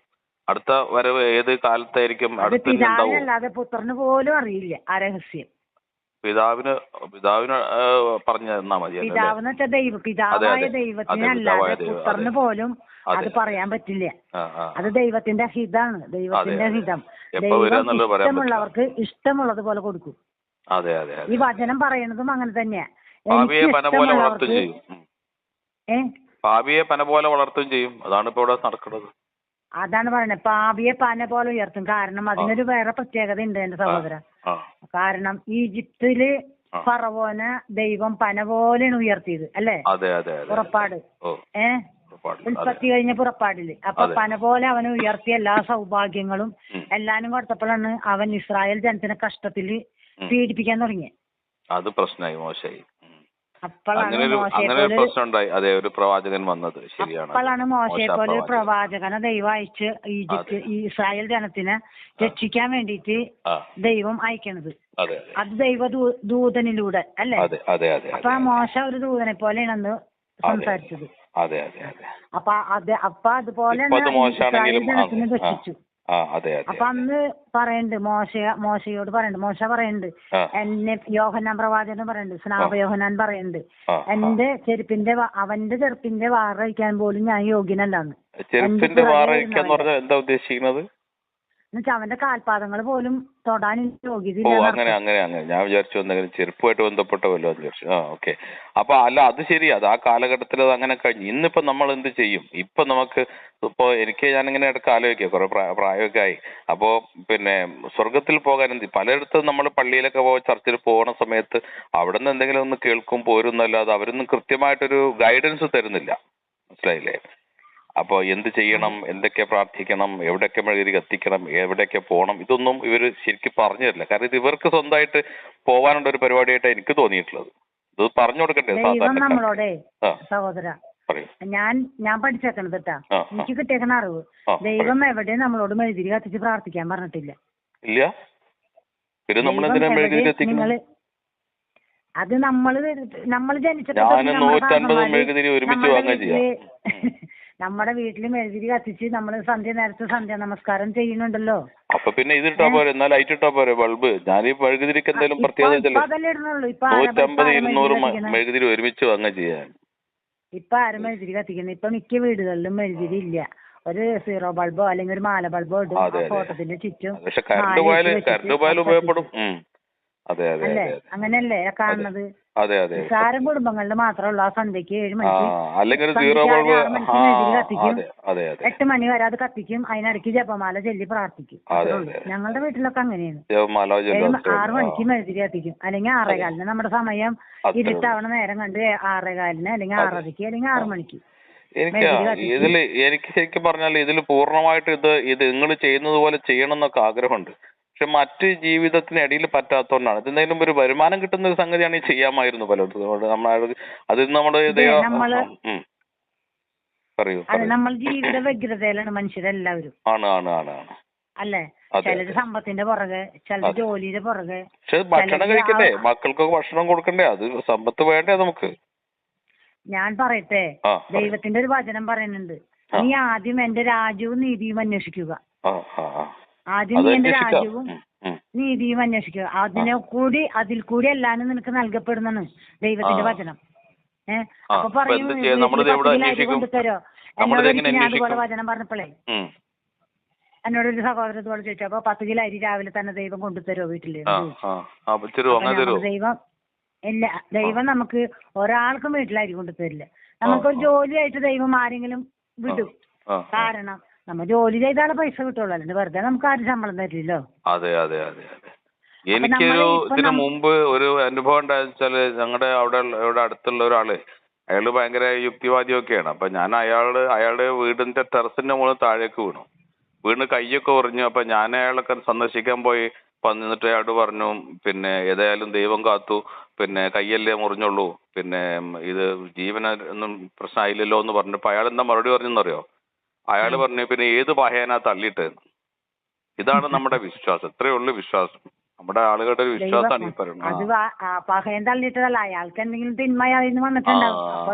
Speaker 2: അടുത്ത വരവ് ഏത് കാലത്തായിരിക്കും?
Speaker 1: പിതാവിനല്ലാതെ പുത്രന് പോലും അറിയില്ല ആ രഹസ്യം.
Speaker 2: പിതാവിന് പിതാവിന് പറഞ്ഞു തന്നാ മതി?
Speaker 1: പിതാവെന്ന് വെച്ചാൽ ദൈവം പിതാവായ
Speaker 2: ദൈവത്തിന് അല്ലാതെ
Speaker 1: പുത്രന് പോലും
Speaker 2: അത്
Speaker 1: പറയാൻ പറ്റില്ല. അത് ദൈവത്തിന്റെ ഹിതാണ് ദൈവത്തിന്റെ ഹിതം. ദൈവം ഇഷ്ടമുള്ളവർക്ക് ഇഷ്ടമുള്ളത് പോലെ കൊടുക്കും.
Speaker 2: അതെ അതെ
Speaker 1: ഈ വചനം പറയണതും അങ്ങനെ തന്നെയാ. എനിക്ക്
Speaker 2: പന പോലെ വളർത്തും ചെയ്യും.
Speaker 1: ഏ?
Speaker 2: ഭാവിയെ പന പോലെ വളർത്തും ചെയ്യും. അതാണ് ഇപ്പൊ ഇവിടെ നടക്കുന്നത്.
Speaker 1: അതാണ് പറയുന്നത്. പാപിയെ പന പോലെ ഉയർത്തും. കാരണം അതിനൊരു വേറെ പ്രത്യേകത ഉണ്ട് എന്റെ
Speaker 2: സഹോദരൻ
Speaker 1: കാരണം
Speaker 2: ഈജിപ്തിൽ.
Speaker 1: ഫറവോനെ ദൈവം പന പോലെയാണ് ഉയർത്തിയത് അല്ലേ? പുറപ്പാട്. ഏ? ഉൽപ്പത്തി കഴിഞ്ഞ പുറപ്പാടിൽ. അപ്പൊ പന പോലെ അവന് ഉയർത്തിയ എല്ലാ സൗഭാഗ്യങ്ങളും
Speaker 2: എല്ലാരും
Speaker 1: എല്ലാനും കൊടുത്തപ്പോഴാണ് അവൻ ഇസ്രായേൽ ജനത്തിനെ
Speaker 2: കഷ്ടത്തിൽ.
Speaker 1: പീഡിപ്പിക്കാൻ തുടങ്ങിയത്
Speaker 2: അത് പ്രശ്നമായി മോശമായി.
Speaker 1: അപ്പോഴാണ്
Speaker 2: അങ്ങനെ ഒരു
Speaker 1: മോശയെ പോലെ
Speaker 2: പ്രശ്നം ഉണ്ടായി അതെ ഒരു പ്രവാചകൻ വന്നത്. ശരിയാണ്.
Speaker 1: അപ്പോഴാണ് മോശയെ പോലെ ഒരു. പ്രവാചകനെ ദൈവം അയച്ച് ഈജിപ്ത് ഇസ്രായേൽ ജനത്തിനെ രക്ഷിക്കാൻ വേണ്ടിയിട്ട് ദൈവം അയക്കണത്.
Speaker 2: അതെ
Speaker 1: ദൈവ ദൂതനിലൂടെ അല്ലേ? അപ്പൊ ആ മോശ ഒരു ദൂതനെ പോലെയാണ് അന്ന് സംസാരിച്ചത്.
Speaker 2: അതെ അതെ അതെ.
Speaker 1: അപ്പൊ അത് അപ്പൊ അതുപോലെ ജനത്തിനെ. രക്ഷിച്ചു. അപ്പൊ അന്ന് പറയണ്ട് മോശ മോശയോട് പറയണ്ട് മോശ പറയണ്ട്. എന്നെ യോഹന്നാൻ പ്രവാചകൻ പറയണ്ട് സ്നാപ യോഹന്നാൻ പറയണ്ട്. എന്റെ ചെരുപ്പിന്റെ അവന്റെ ചെരുപ്പിന്റെ വാറ കഴിക്കാൻ പോലും ഞാൻ യോഗ്യനല്ലാന്ന്.
Speaker 2: ചെരുപ്പിന്റെ
Speaker 1: എന്റെ
Speaker 2: വാറ
Speaker 1: പുറകെ
Speaker 2: പറഞ്ഞാൽ എന്താ ഉദ്ദേശിക്കുന്നത്?
Speaker 1: എന്നുവെച്ചാ അവന്റെ കാൽപാദങ്ങൾ പോലും തൊടാൻ യോഗ്യത
Speaker 2: ഓ അങ്ങനെ അങ്ങനെ അങ്ങനെ. ഞാൻ വിചാരിച്ചു എന്തെങ്കിലും ചെരുപ്പുമായിട്ട് ബന്ധപ്പെട്ടവല്ലോ എന്ന് വിചാരിച്ചു. ആ ഓക്കെ അപ്പൊ അല്ല അത് ശരിയാ അത് ആ കാലഘട്ടത്തിൽ അത് അങ്ങനെ കഴിഞ്ഞു. ഇന്നിപ്പോ നമ്മൾ എന്ത് ചെയ്യും? ഇപ്പൊ നമുക്ക് ഇപ്പോ എനിക്ക് ഞാനിങ്ങനെ ഇടയ്ക്ക് ആലോചിക്കുക കുറെ പ്രായ- പ്രായമൊക്കെ ആയി. അപ്പോ പിന്നെ സ്വർഗത്തിൽ പോകാൻ എന്ത്? പലയിടത്തും നമ്മൾ പള്ളിയിലൊക്കെ പോയി ചർച്ചിൽ പോകുന്ന സമയത്ത് അവിടെ നിന്ന് എന്തെങ്കിലും ഒന്ന് കേൾക്കും പോരുന്നല്ലാതെ അവരൊന്നും കൃത്യമായിട്ടൊരു ഗൈഡൻസ് തരുന്നില്ല. മനസ്സിലായില്ലേ? അപ്പൊ എന്ത് ചെയ്യണം? എന്തൊക്കെ പ്രാർത്ഥിക്കണം? എവിടെയൊക്കെ മെഴുകുതിരി കത്തിക്കണം എവിടെയൊക്കെ പോകണം ഇതൊന്നും ഇവർ ശരിക്കും പറഞ്ഞു തരില്ല കാരണം ഇത് ഇവർക്ക് സ്വന്തമായിട്ട് പോകാനുള്ള ഒരു പരിപാടിയായിട്ടാണ് എനിക്ക് തോന്നിയിട്ടുള്ളത്. ഇത് പറഞ്ഞു കൊടുക്കണ്ടേ
Speaker 1: നമ്മളോടെ സഹോദര ഞാൻ ഞാൻ പഠിച്ചേക്കണത് കേട്ടാ. എനിക്ക് കിട്ടിയേക്കണ അറിവ്. ദൈവം എവിടെ നമ്മളോട് മെഴുതിരി കത്തിച്ച് പ്രാർത്ഥിക്കാൻ പറഞ്ഞിട്ടില്ല.
Speaker 2: ഇല്ല? പിന്നെ നമ്മൾ എന്തിനാ
Speaker 1: അത് നമ്മൾ നമ്മൾ ജനിച്ചപ്പോ നമ്മുടെ വീട്ടിലും മെഴുകുതിരി കത്തിച്ച് നമ്മൾ സന്ധ്യ നേരത്തെ സന്ധ്യ നമസ്കാരം ചെയ്യുന്നുണ്ടല്ലോ.
Speaker 2: അപ്പൊ പിന്നെ ഇതിട്ടാ പോരെ എന്നാൽ ലൈറ്റ് ഇട്ടാ പോരെ ബൾബ്. ഞാൻ ഈ മെഴുകുതിരിക്ക് എന്തെങ്കിലും
Speaker 1: ഇപ്പൊ
Speaker 2: പ്രത്യേകത നൂറ്റമ്പത് ഇരുന്നൂറ്? മെഴുകുതിരി ഒരുമിച്ച് വാങ്ങുക ചെയ്യാൻ.
Speaker 1: ഇപ്പൊ ആരും മെഴുതിരി കത്തിക്കുന്നത് ഇപ്പൊ മിക്ക വീടുകളിലും മെഴുകുതിരി ഇല്ല. ഒരു സീറോ ബൾബോ അല്ലെങ്കിൽ ഒരു മാല ബൾബോ ഇടും. ഫോട്ടോത്തിന്റെ ചുറ്റും ഇട്ട്
Speaker 2: ഉപയോഗപ്പെടും. അതെ അതെ
Speaker 1: അല്ലേ? അങ്ങനെയല്ലേ? കാണുന്നത്?
Speaker 2: അതെ അതെ.
Speaker 1: നിസ്സാരം കുടുംബങ്ങളിൽ മാത്രമുള്ള ആ സന്ധ്യക്ക് ഏഴ് മണിക്ക്
Speaker 2: അല്ലെങ്കിൽ സീറോ ബൾബ്
Speaker 1: കത്തിക്കും. എട്ട് മണി വരെ അത് കത്തിക്കും. അതിനിടയ്ക്ക് ജപമാല ചൊല്ലി പ്രാർത്ഥിക്കും. ഞങ്ങളുടെ വീട്ടിലൊക്കെ അങ്ങനെയാണ്. ആറ് മണിക്ക് മെഴുതിരി കത്തിക്കും. അല്ലെങ്കിൽ ആറേകാലിന് നമ്മുടെ സമയം ഇരുട്ടാവണ നേരം കണ്ട് ആറേകാലിന് അല്ലെങ്കിൽ ആറരയ്ക്ക് അല്ലെങ്കിൽ ആറ് മണിക്ക്
Speaker 2: എനിക്ക് ഇതിൽ എനിക്ക് ശരിക്കും പറഞ്ഞാൽ ഇതിൽ പൂർണമായിട്ട് ഇത് ഇത് നിങ്ങൾ ചെയ്യുന്നത് പോലെ ചെയ്യണം എന്നൊക്കെ ആഗ്രഹമുണ്ട്. പക്ഷെ മറ്റ് ജീവിതത്തിനിടയിൽ പറ്റാത്തതുകൊണ്ടാണ്. ഇത് എന്തെങ്കിലും ഒരു വരുമാനം കിട്ടുന്ന ഒരു സംഗതിയാണ് ഈ ചെയ്യാമായിരുന്നു പലയിടത്തും അതുകൊണ്ട് നമ്മൾ അതിൽ നമ്മുടെ. പറയൂ
Speaker 1: അത് നമ്മൾ ജീവിത വ്യഗ്രതയിലാണ് മനുഷ്യരെല്ലാവരും.
Speaker 2: ആണ് ആണ് ആണ് ആണ്.
Speaker 1: അല്ലേ?
Speaker 2: ചിലത്
Speaker 1: സമ്പത്തിന്റെ പുറകെ
Speaker 2: ചിലത്
Speaker 1: ജോലിയുടെ പുറകെ
Speaker 2: പക്ഷെ ഭക്ഷണം കഴിക്കണ്ടേ? മക്കൾക്കൊക്കെ ഭക്ഷണം കൊടുക്കണ്ടേ? അത് സമ്പത്ത് വേണ്ടേ നമുക്ക്?
Speaker 1: ഞാൻ പറയട്ടെ. ദൈവത്തിന്റെ ഒരു വചനം പറയുന്നുണ്ട്. നീ ആദ്യം എന്റെ രാജ്യവും നീതിയും അന്വേഷിക്കുക.
Speaker 2: ആ ആ ആ.
Speaker 1: ആദ്യം നീ എന്റെ രാജ്യവും. നീതിയും അന്വേഷിക്കുക. അതിനെ കൂടി അതിൽ കൂടി എല്ലാനും നിനക്ക് നൽകപ്പെടുന്നാണ് ദൈവത്തിന്റെ വചനം. ഏഹ് അപ്പൊ പറയും? കൊണ്ടുതരോ എന്നോട് ഞാൻ അതുപോലെ വചനം പറഞ്ഞപ്പോഴേ. എന്നോട് ഒരു സഹോദരത്തോട് ചോദിച്ചു അപ്പൊ പത്ത് കിലോ അരി രാവിലെ തന്നെ ദൈവം കൊണ്ടുതരോ വീട്ടിൽ? ദൈവം ഇല്ല ദൈവം നമുക്ക് ഒരാൾക്കും വീട്ടിൽ അരി കൊണ്ടു തരില്ല നമുക്കൊരു ജോലിയായിട്ട് ദൈവം ആരെങ്കിലും വിടും. കാരണം നമ്മൾ ജോലി ചെയ്താലേ പൈസ കിട്ടുള്ളൂ. അല്ലാണ്ട് വെറുതെ നമുക്ക് ആരും ശമ്പളം തരില്ലല്ലോ.
Speaker 2: അതെ അതെ അതെ എനിക്കൊരു ഇതിനു മുമ്പ് ഒരു അനുഭവം ഉണ്ടായെന്ന് വെച്ചാൽ ഞങ്ങളുടെ അവിടെ ഇവിടെ അടുത്തുള്ള ഒരാൾ അയാൾ ഭയങ്കര യുക്തിവാദിയൊക്കെയാണ്. അപ്പൊ ഞാൻ അയാൾ അയാളുടെ വീടിന്റെ ടെറസിന്റെ മുകളിൽ താഴേക്ക് വീണു. വീണ് കൈയൊക്കെ ഉറഞ്ഞു. അപ്പൊ ഞാൻ അയാളൊക്കെ സന്ദർശിക്കാൻ പോയി. വന്നിട്ട് അയാളോട് പറഞ്ഞു പിന്നെ ഏതായാലും ദൈവം കാത്തു. പിന്നെ കയ്യല്ലേ മുറിഞ്ഞുള്ളൂ. പിന്നെ ഇത് ജീവനൊന്നും പ്രശ്നമായില്ലല്ലോ എന്ന് പറഞ്ഞപ്പോ അയാൾ എന്താ മറുപടി പറഞ്ഞെന്നറിയോ? അയാൾ പറഞ്ഞു പിന്നെ ഏത് പഹയനാ തള്ളിയിട്ട്? ഇതാണ് നമ്മുടെ വിശ്വാസം. ഇത്രയേ ഉള്ളൂ വിശ്വാസം. നമ്മുടെ ആളുകളുടെ ഒരു വിശ്വാസമാണ് ഈ പറയുന്നത്.
Speaker 1: തള്ളിയിട്ടതല്ല. അയാൾക്ക് എന്തെങ്കിലും തിന്മ വന്നിട്ടുണ്ടാവും.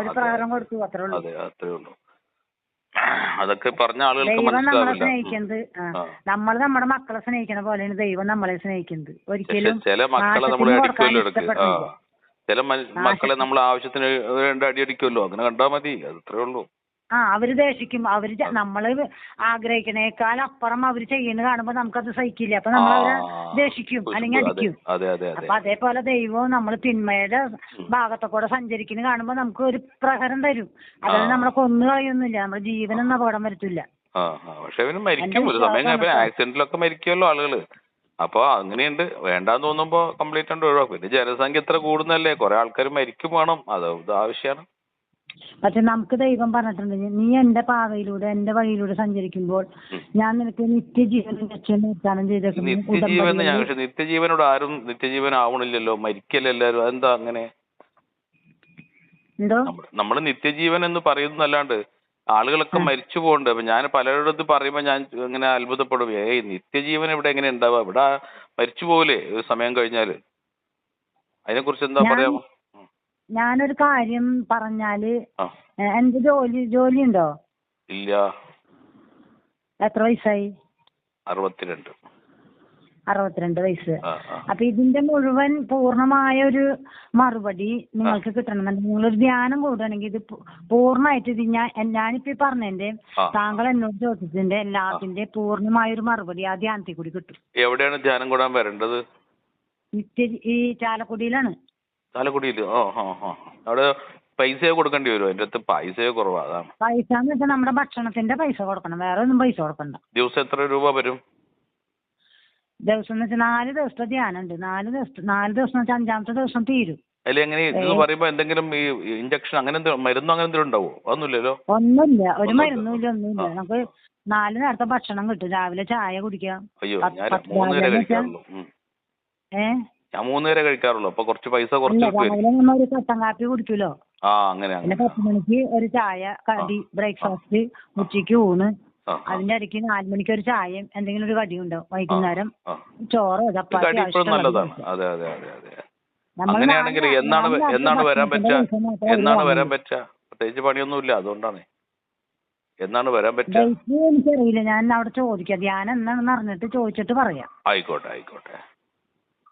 Speaker 2: അതെ.
Speaker 1: അത്രേ ഉള്ളൂ.
Speaker 2: അതെ അതൊക്കെ പറഞ്ഞ ആളുകൾക്ക് മനസ്സിലാവില്ല.
Speaker 1: നമ്മൾ നമ്മുടെ മക്കളെ സ്നേഹിക്കുന്ന പോലെയാണ് ദൈവം നമ്മളെ സ്നേഹിക്കുന്നത്. ഒരിക്കലും
Speaker 2: ചില മക്കളെ നമ്മൾ. ചില മക്കളെ നമ്മൾ ആവശ്യത്തിന് രണ്ട് അടി അടിക്കുമല്ലോ. അങ്ങനെ കണ്ടാ മതി. അത് അത്രേ ഉള്ളൂ.
Speaker 1: ആ അവർ ദേഷിക്കും. അവർ നമ്മൾ ആഗ്രഹിക്കണേക്കാൾ അപ്പുറം അവർ ചെയ്യുന്നത് കാണുമ്പോ നമുക്കത് സഹിക്കില്ല. അപ്പൊ നമ്മൾ അവരെ. ദേഷിക്കും അല്ലെങ്കിൽ അടിക്കും. അപ്പൊ അതേപോലെ ദൈവവും നമ്മൾ തിന്മയുടെ ഭാഗത്തെ കൂടെ സഞ്ചരിക്കുന്നത് കാണുമ്പോ നമുക്ക് ഒരു പ്രഹരം തരും. അതായത് നമ്മളെ കൊന്നു കളയൊന്നുമില്ല നമ്മുടെ ജീവനൊന്നും അപകടം വരുത്തില്ല.
Speaker 2: പക്ഷെ അവന് മരിക്കും. ഒരു സമയം ആക്സിഡന്റിലൊക്കെ മരിക്കുമല്ലോ ആളുകൾ. അപ്പൊ അങ്ങനെയുണ്ട്. വേണ്ടാന്ന് തോന്നുമ്പോ കംപ്ലീറ്റ് ആയിട്ട് ഒഴിവാക്കും. പിന്നെ ജനസംഖ്യ ഇത്ര കൂടുന്നല്ലേ കുറെ ആൾക്കാർ മരിക്കും വേണം. അത് ആവശ്യമാണ്
Speaker 1: പക്ഷെ നമുക്ക് ദൈവം പറഞ്ഞിട്ടുണ്ട് നീ എന്റെ പാതയിലൂടെ എന്റെ വഴിയിലൂടെ സഞ്ചരിക്കുമ്പോൾ ഞാൻ നിനക്ക് നിത്യജീവനും ലക്ഷ്യം വാഗ്ദാനം
Speaker 2: നിത്യജീവൻ പക്ഷെ നിത്യജീവനോട് ആരും നിത്യജീവൻ ആവണില്ലല്ലോ. മരിക്കല്ലോ എല്ലാരും അതെന്താ അങ്ങനെ? നമ്മൾ നിത്യജീവൻ എന്ന് പറയുന്നല്ലാണ്ട് ആളുകളൊക്കെ മരിച്ചു പോകുന്നുണ്ട് അപ്പൊ ഞാൻ പലരോടത്ത് പറയുമ്പോ ഞാൻ ഇങ്ങനെ അത്ഭുതപ്പെടും. ഏയ് നിത്യജീവൻ ഇവിടെ എങ്ങനെ ഉണ്ടാവുക? ഇവിടെ മരിച്ചു പോകില്ലേ ഒരു സമയം കഴിഞ്ഞാൽ. അതിനെ കുറിച്ച് എന്താ
Speaker 1: പറയാ
Speaker 2: പറയാമോ.
Speaker 1: ഞാനൊരു കാര്യം പറഞ്ഞാൽ
Speaker 2: ആ.
Speaker 1: എന്ത് ജോലി ജോലി ഉണ്ടോ
Speaker 2: ഇല്ല.
Speaker 1: എത്ര വയസ്സായി?
Speaker 2: അറുപത്തിരണ്ട്.
Speaker 1: അറുപത്തിരണ്ട് വയസ്സ്.
Speaker 2: ആ ആ.
Speaker 1: അപ്പൊ ഇതിന്റെ മുഴുവൻ പൂർണമായ ഒരു മറുപടി നിങ്ങൾക്ക് കിട്ടണമെന്നുണ്ടെങ്കിൽ നിങ്ങളൊരു ധ്യാനം കൂടുകയാണെങ്കിൽ ഇത് പൂ- പൂർണമായിട്ട് ഇത് ഞാൻ എൻ- ഞാനിപ്പോ ഈ പറഞ്ഞതിന്റെ
Speaker 2: ആ.
Speaker 1: താങ്കൾ എന്നോട് ചോദിച്ചതിന്റെ എല്ലാത്തിന്റെ പൂർണമായ ഒരു മറുപടി ആ ധ്യാനത്തിൽ കൂടി കിട്ടും.
Speaker 2: എവിടെയാണ് ധ്യാനം കൂടാൻ വരേണ്ടത്?
Speaker 1: നിത്യ ഈ ചാലക്കുടിയിലാണ്.
Speaker 2: ചാലക്കുടിയിൽ ഓ ഹോ ഹോ. അവിടെ പൈസ കൊടുക്കേണ്ടി വരുമോ അതിന്റെ അടുത്ത് പൈസ കുറവാ അതാണ്.
Speaker 1: പൈസ എന്ന് വെച്ചാൽ നമ്മുടെ ഭക്ഷണത്തിന്റെ പൈസ കൊടുക്കണം. വേറെ ഒന്നും പൈസ കൊടുക്കണ്ട.
Speaker 2: ദിവസം എത്ര രൂപ വരും?
Speaker 1: ദിവസം എന്ന് വെച്ചാൽ നാല് ദിവസത്തെ ധ്യാനം ഉണ്ട് നാല് ദിവസം നാല് ദിവസം വെച്ചാൽ അഞ്ചാമത്തെ ദിവസം തീരും.
Speaker 2: അതിൽ എങ്ങനെ ഇത് പറയുമ്പോ എന്തെങ്കിലും ഈ ഇഞ്ചക്ഷൻ അങ്ങനെ എന്തെങ്കിലും മരുന്നോ അങ്ങനെ എന്തെങ്കിലും ഉണ്ടാവോ? അതൊന്നുമില്ലല്ലോ?
Speaker 1: ഒന്നുമില്ല. ഒരു. മരുന്നുമില്ല ഒന്നുമില്ല. നമുക്ക് നാല് നേരത്തെ ഭക്ഷണം കിട്ടും. രാവിലെ ചായ കുടിക്കാം.
Speaker 2: അയ്യോ ഞാൻ മൂന്ന് നേരം കഴിക്കാറുള്ളൂ. ഉം. ഞാൻ മൂന്ന് വരെ കഴിക്കാറുള്ളൂ. അപ്പൊ കുറച്ച് പൈസ കുറച്ച് കിട്ടും
Speaker 1: രാവിലെ നമ്മ ഒരു കട്ടൻ കാപ്പി കുടിക്കുമല്ലോ
Speaker 2: ആ അങ്ങനെ
Speaker 1: പിന്നെ
Speaker 2: അങ്ങനെ
Speaker 1: പത്ത് മണിക്ക് ഒരു ചായ കടി ബ്രേക്ക്ഫാസ്റ്റ് ഉച്ചയ്ക്ക് ഊണ്.
Speaker 2: ആ, ആ,
Speaker 1: അതിന്റെ ഇടയ്ക്ക് നാല് മണിക്ക് ഒരു ചായയും എന്തെങ്കിലും ഒരു കടിയും ഉണ്ടാവും. വൈകുന്നേരം
Speaker 2: ആ.
Speaker 1: ചോറോ
Speaker 2: ഇത്
Speaker 1: ചപ്പാത്തി
Speaker 2: കടി ഇപ്പോഴും നല്ലതാണ്. അതെ അതെ അതെ അതെ.
Speaker 1: നമ്മൾ
Speaker 2: അങ്ങനെയാണെങ്കിൽ എന്നാണ് വ- എന്നാണ് വരാൻ എന്നാണ് വരാൻ പ്രത്യേകിച്ച് പണിയൊന്നുമില്ല അതുകൊണ്ടാണ്. എന്നാണ് വരാൻ
Speaker 1: ഡേറ്റ് എനിക്കറിയില്ല. ഞാൻ അവിടെ ചോദിക്കാം. ധ്യാനം എന്നാണെന്ന് അറിഞ്ഞിട്ട് ചോദിച്ചിട്ട് പറയാം.
Speaker 2: ആയിക്കോട്ടെ ആയിക്കോട്ടെ.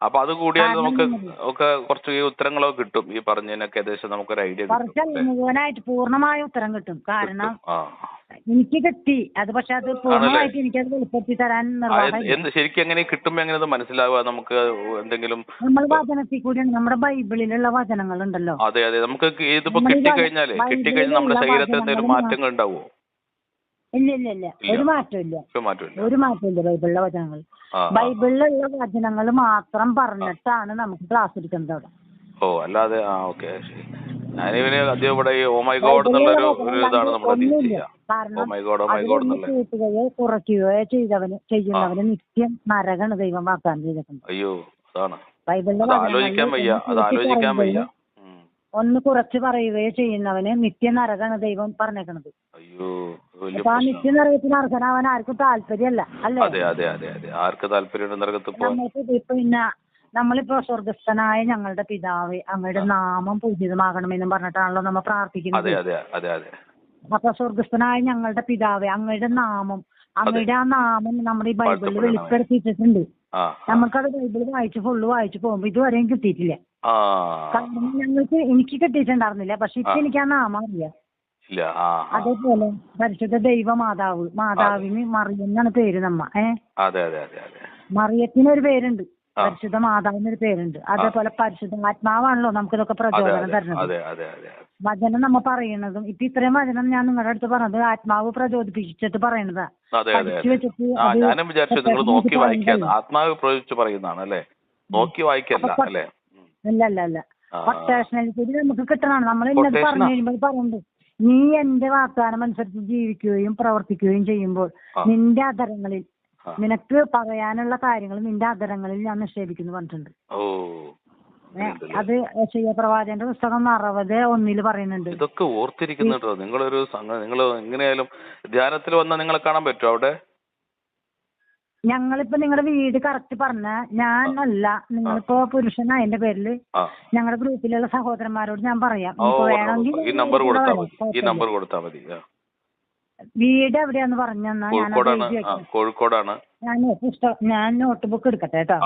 Speaker 2: അപ്പൊ അത് കൂടിയാൽ നമുക്ക് ഒക്കെ കുറച്ച് ഈ ഉത്തരങ്ങളൊക്കെ കിട്ടും. ഈ പറഞ്ഞതിനൊക്കെ ഏകദേശം നമുക്കൊരു ഐഡിയ
Speaker 1: കുറച്ചല്ല മുഴുവനായിട്ട് പൂർണമായ ഉത്തരം കിട്ടും. കാരണം എനിക്ക് കിട്ടി. അത് പക്ഷെ അത് പൂർണമായിട്ട് അത് വെളിപ്പെടുത്തി തരാൻ
Speaker 2: എന്ത് ശരിക്കും എങ്ങനെ കിട്ടുമ്പോ എങ്ങനെ അത് മനസ്സിലാവുക? നമുക്ക് എന്തെങ്കിലും
Speaker 1: നമ്മൾ വചനത്തിൽ കൂടിയാണ്. നമ്മുടെ ബൈബിളിലുള്ള വചനങ്ങളുണ്ടല്ലോ.
Speaker 2: അതെ അതെ. നമുക്ക് ഇതിപ്പോ
Speaker 1: കിട്ടി കഴിഞ്ഞാലേ
Speaker 2: കിട്ടിക്കഴിഞ്ഞാൽ
Speaker 1: കഴിഞ്ഞാൽ
Speaker 2: കിട്ടിക്കഴിഞ്ഞാൽ നമ്മുടെ ശരീരത്തിൽ എന്തെങ്കിലും മാറ്റങ്ങൾ ഉണ്ടാവുമോ?
Speaker 1: ഇല്ല ഇല്ല ഇല്ല. ഒരു മാറ്റമില്ല
Speaker 2: ഒരു മാറ്റമില്ല
Speaker 1: ബൈബിളിലെ വചനങ്ങൾ. ബൈബിളിലുള്ള വചനങ്ങൾ മാത്രം പറഞ്ഞിട്ടാണ് നമുക്ക് ക്ലാസ് എടുക്കുന്നത് അവിടെ.
Speaker 2: ഓ അല്ലാതെ ആ ഓക്കെ ഞാനിവന് ഇവിടെ ഓ മൈ ഗോഡ് എന്നുള്ളൊരു ഇതാണ്
Speaker 1: കാരണം കൂട്ടുകയോ കുറയ്ക്കുകയോ ചെയ്തവന് ചെയ്യുന്നവന് നിത്യം നരകാണ് ദൈവം വാഗ്ദാനം ചെയ്തിട്ടുണ്ട്.
Speaker 2: അയ്യോ അതാണ്.
Speaker 1: ബൈബിളിലെ
Speaker 2: ആലോചിക്കാൻ വയ്യ അത് ആലോചിക്കാൻ വയ്യ.
Speaker 1: ഒന്ന് കുറച്ച് പറയുകയോ ചെയ്യുന്നവന് നിത്യ നരകാണ് ദൈവം പറഞ്ഞേക്കണത്.
Speaker 2: അയ്യോ
Speaker 1: അപ്പൊ ആ
Speaker 2: പ്രശ്നം
Speaker 1: നിത്യ നരകത്തിന് അർഹനാവാൻ ആർക്കും താല്പര്യമല്ല അല്ലേ?
Speaker 2: അതെ അതെ അതെ അതെ. ആർക്ക് താല്പര്യം നരകത്ത് പോകാൻ
Speaker 1: നമ്മൾക്ക് ഇപ്പൊ പിന്നെ നമ്മളിപ്പോ സ്വർഗസ്ഥനായ ഞങ്ങളുടെ പിതാവേ അങ്ങയുടെ നാമം പൂജിതമാകണമെന്നും പറഞ്ഞിട്ടാണല്ലോ നമ്മൾ പ്രാർത്ഥിക്കുന്നത്.
Speaker 2: അതെ അതെ അതെ അതെ.
Speaker 1: അപ്പൊ സ്വർഗസ്ഥനായ ഞങ്ങളുടെ പിതാവേ അങ്ങയുടെ നാമം അങ്ങയുടെ ആ നാമം നമ്മുടെ ഈ ബൈബിളിൽ
Speaker 2: വാഴ്ത്തപ്പെടണമേ.
Speaker 1: വെളിപ്പെടുത്തിയിട്ടുണ്ട്.
Speaker 2: ആ
Speaker 1: നമുക്കത് ബൈബിൾ വായിച്ച് ഫുള്ള് വായിച്ച് പോകുമ്പോ ഇതുവരെയും കിട്ടിയിട്ടില്ല. കാരണം ഞങ്ങൾക്ക് എനിക്ക് കിട്ടിയിട്ടുണ്ടായിരുന്നില്ല. പക്ഷെ ഇപ്പൊ. എനിക്ക് ആ നാമം അറിയാം. അതേപോലെ പരിശുദ്ധ ദൈവ മാതാവ് മാതാവിന് മറിയം എന്നാണ് പേര് നമ്മ. ഏ? മറിയത്തിന് ഒരു പേരുണ്ട്. പരിശുദ്ധ മാതാവിന് ഒരു പേരുണ്ട് അതേപോലെ പരിശുദ്ധ ആത്മാവാണല്ലോ നമുക്ക്
Speaker 2: ഇതൊക്കെ
Speaker 1: പ്രചോദനം തരുന്നത്. വചനം നമ്മ പറയുന്നതും ഇപ്പൊ ഇത്രയും വചനം ഞാൻ നിങ്ങളുടെ അടുത്ത് പറഞ്ഞത് ആത്മാവ് പ്രചോദിപ്പിച്ചിട്ട് പറയണതാ. പഠിച്ചു വെച്ചിട്ട്
Speaker 2: ഞാനും വിചാരിച്ചു നിങ്ങൾ നോക്കി
Speaker 1: വായിക്കാൻ.
Speaker 2: ആത്മാവ് പ്രയോഗിച്ച് പറയുന്നതാണ് അല്ലേ? നോക്കി വായിക്കല്ല അല്ലേ.
Speaker 1: അല്ല അല്ല അല്ല. കൊട്ടേഷനിൽ നമുക്ക് കിട്ടണം നമ്മൾ
Speaker 2: Quotation
Speaker 1: പറഞ്ഞു. കഴിയുമ്പോൾ പറയുന്നുണ്ട് നീ എന്റെ വാഗ്ദാനം അനുസരിച്ച് ജീവിക്കുകയും പ്രവർത്തിക്കുകയും ചെയ്യുമ്പോൾ. നിന്റെ അധരങ്ങളിൽ നിനക്ക് പറയാനുള്ള കാര്യങ്ങൾ നിന്റെ അധരങ്ങളിൽ ഞാൻ നിക്ഷേപിക്കുന്നു പറഞ്ഞിട്ടുണ്ട്. അത് യശയ്യ പ്രവാചകന്റെ പുസ്തകം അറുപത് ഒന്നിൽ പറയുന്നുണ്ട്.
Speaker 2: ഇതൊക്കെ ഓർത്തിരിക്കുന്നുണ്ടോ? നിങ്ങളൊരു നിങ്ങൾ എങ്ങനെയായാലും ധ്യാനത്തിൽ വന്നാൽ നിങ്ങളെ കാണാൻ പറ്റുമോ അവിടെ?
Speaker 1: ഞങ്ങളിപ്പോ നിങ്ങളുടെ വീട് കറക്റ്റ് പറഞ്ഞ ഞാനല്ല നിങ്ങളിപ്പോ പുരുഷനായതിന്റെ
Speaker 2: പേരിൽ.
Speaker 1: ഞങ്ങളുടെ ഗ്രൂപ്പിലുള്ള സഹോദരന്മാരോട് ഞാൻ പറയാം. വേണമെങ്കിൽ വീട് എവിടെയാന്ന് പറഞ്ഞു തന്നാ ഞാൻ
Speaker 2: കോഴിക്കോടാണ്.
Speaker 1: ഞാൻ പുസ്തകം ഞാൻ നോട്ട് ബുക്ക് എടുക്കട്ടെ കേട്ടോ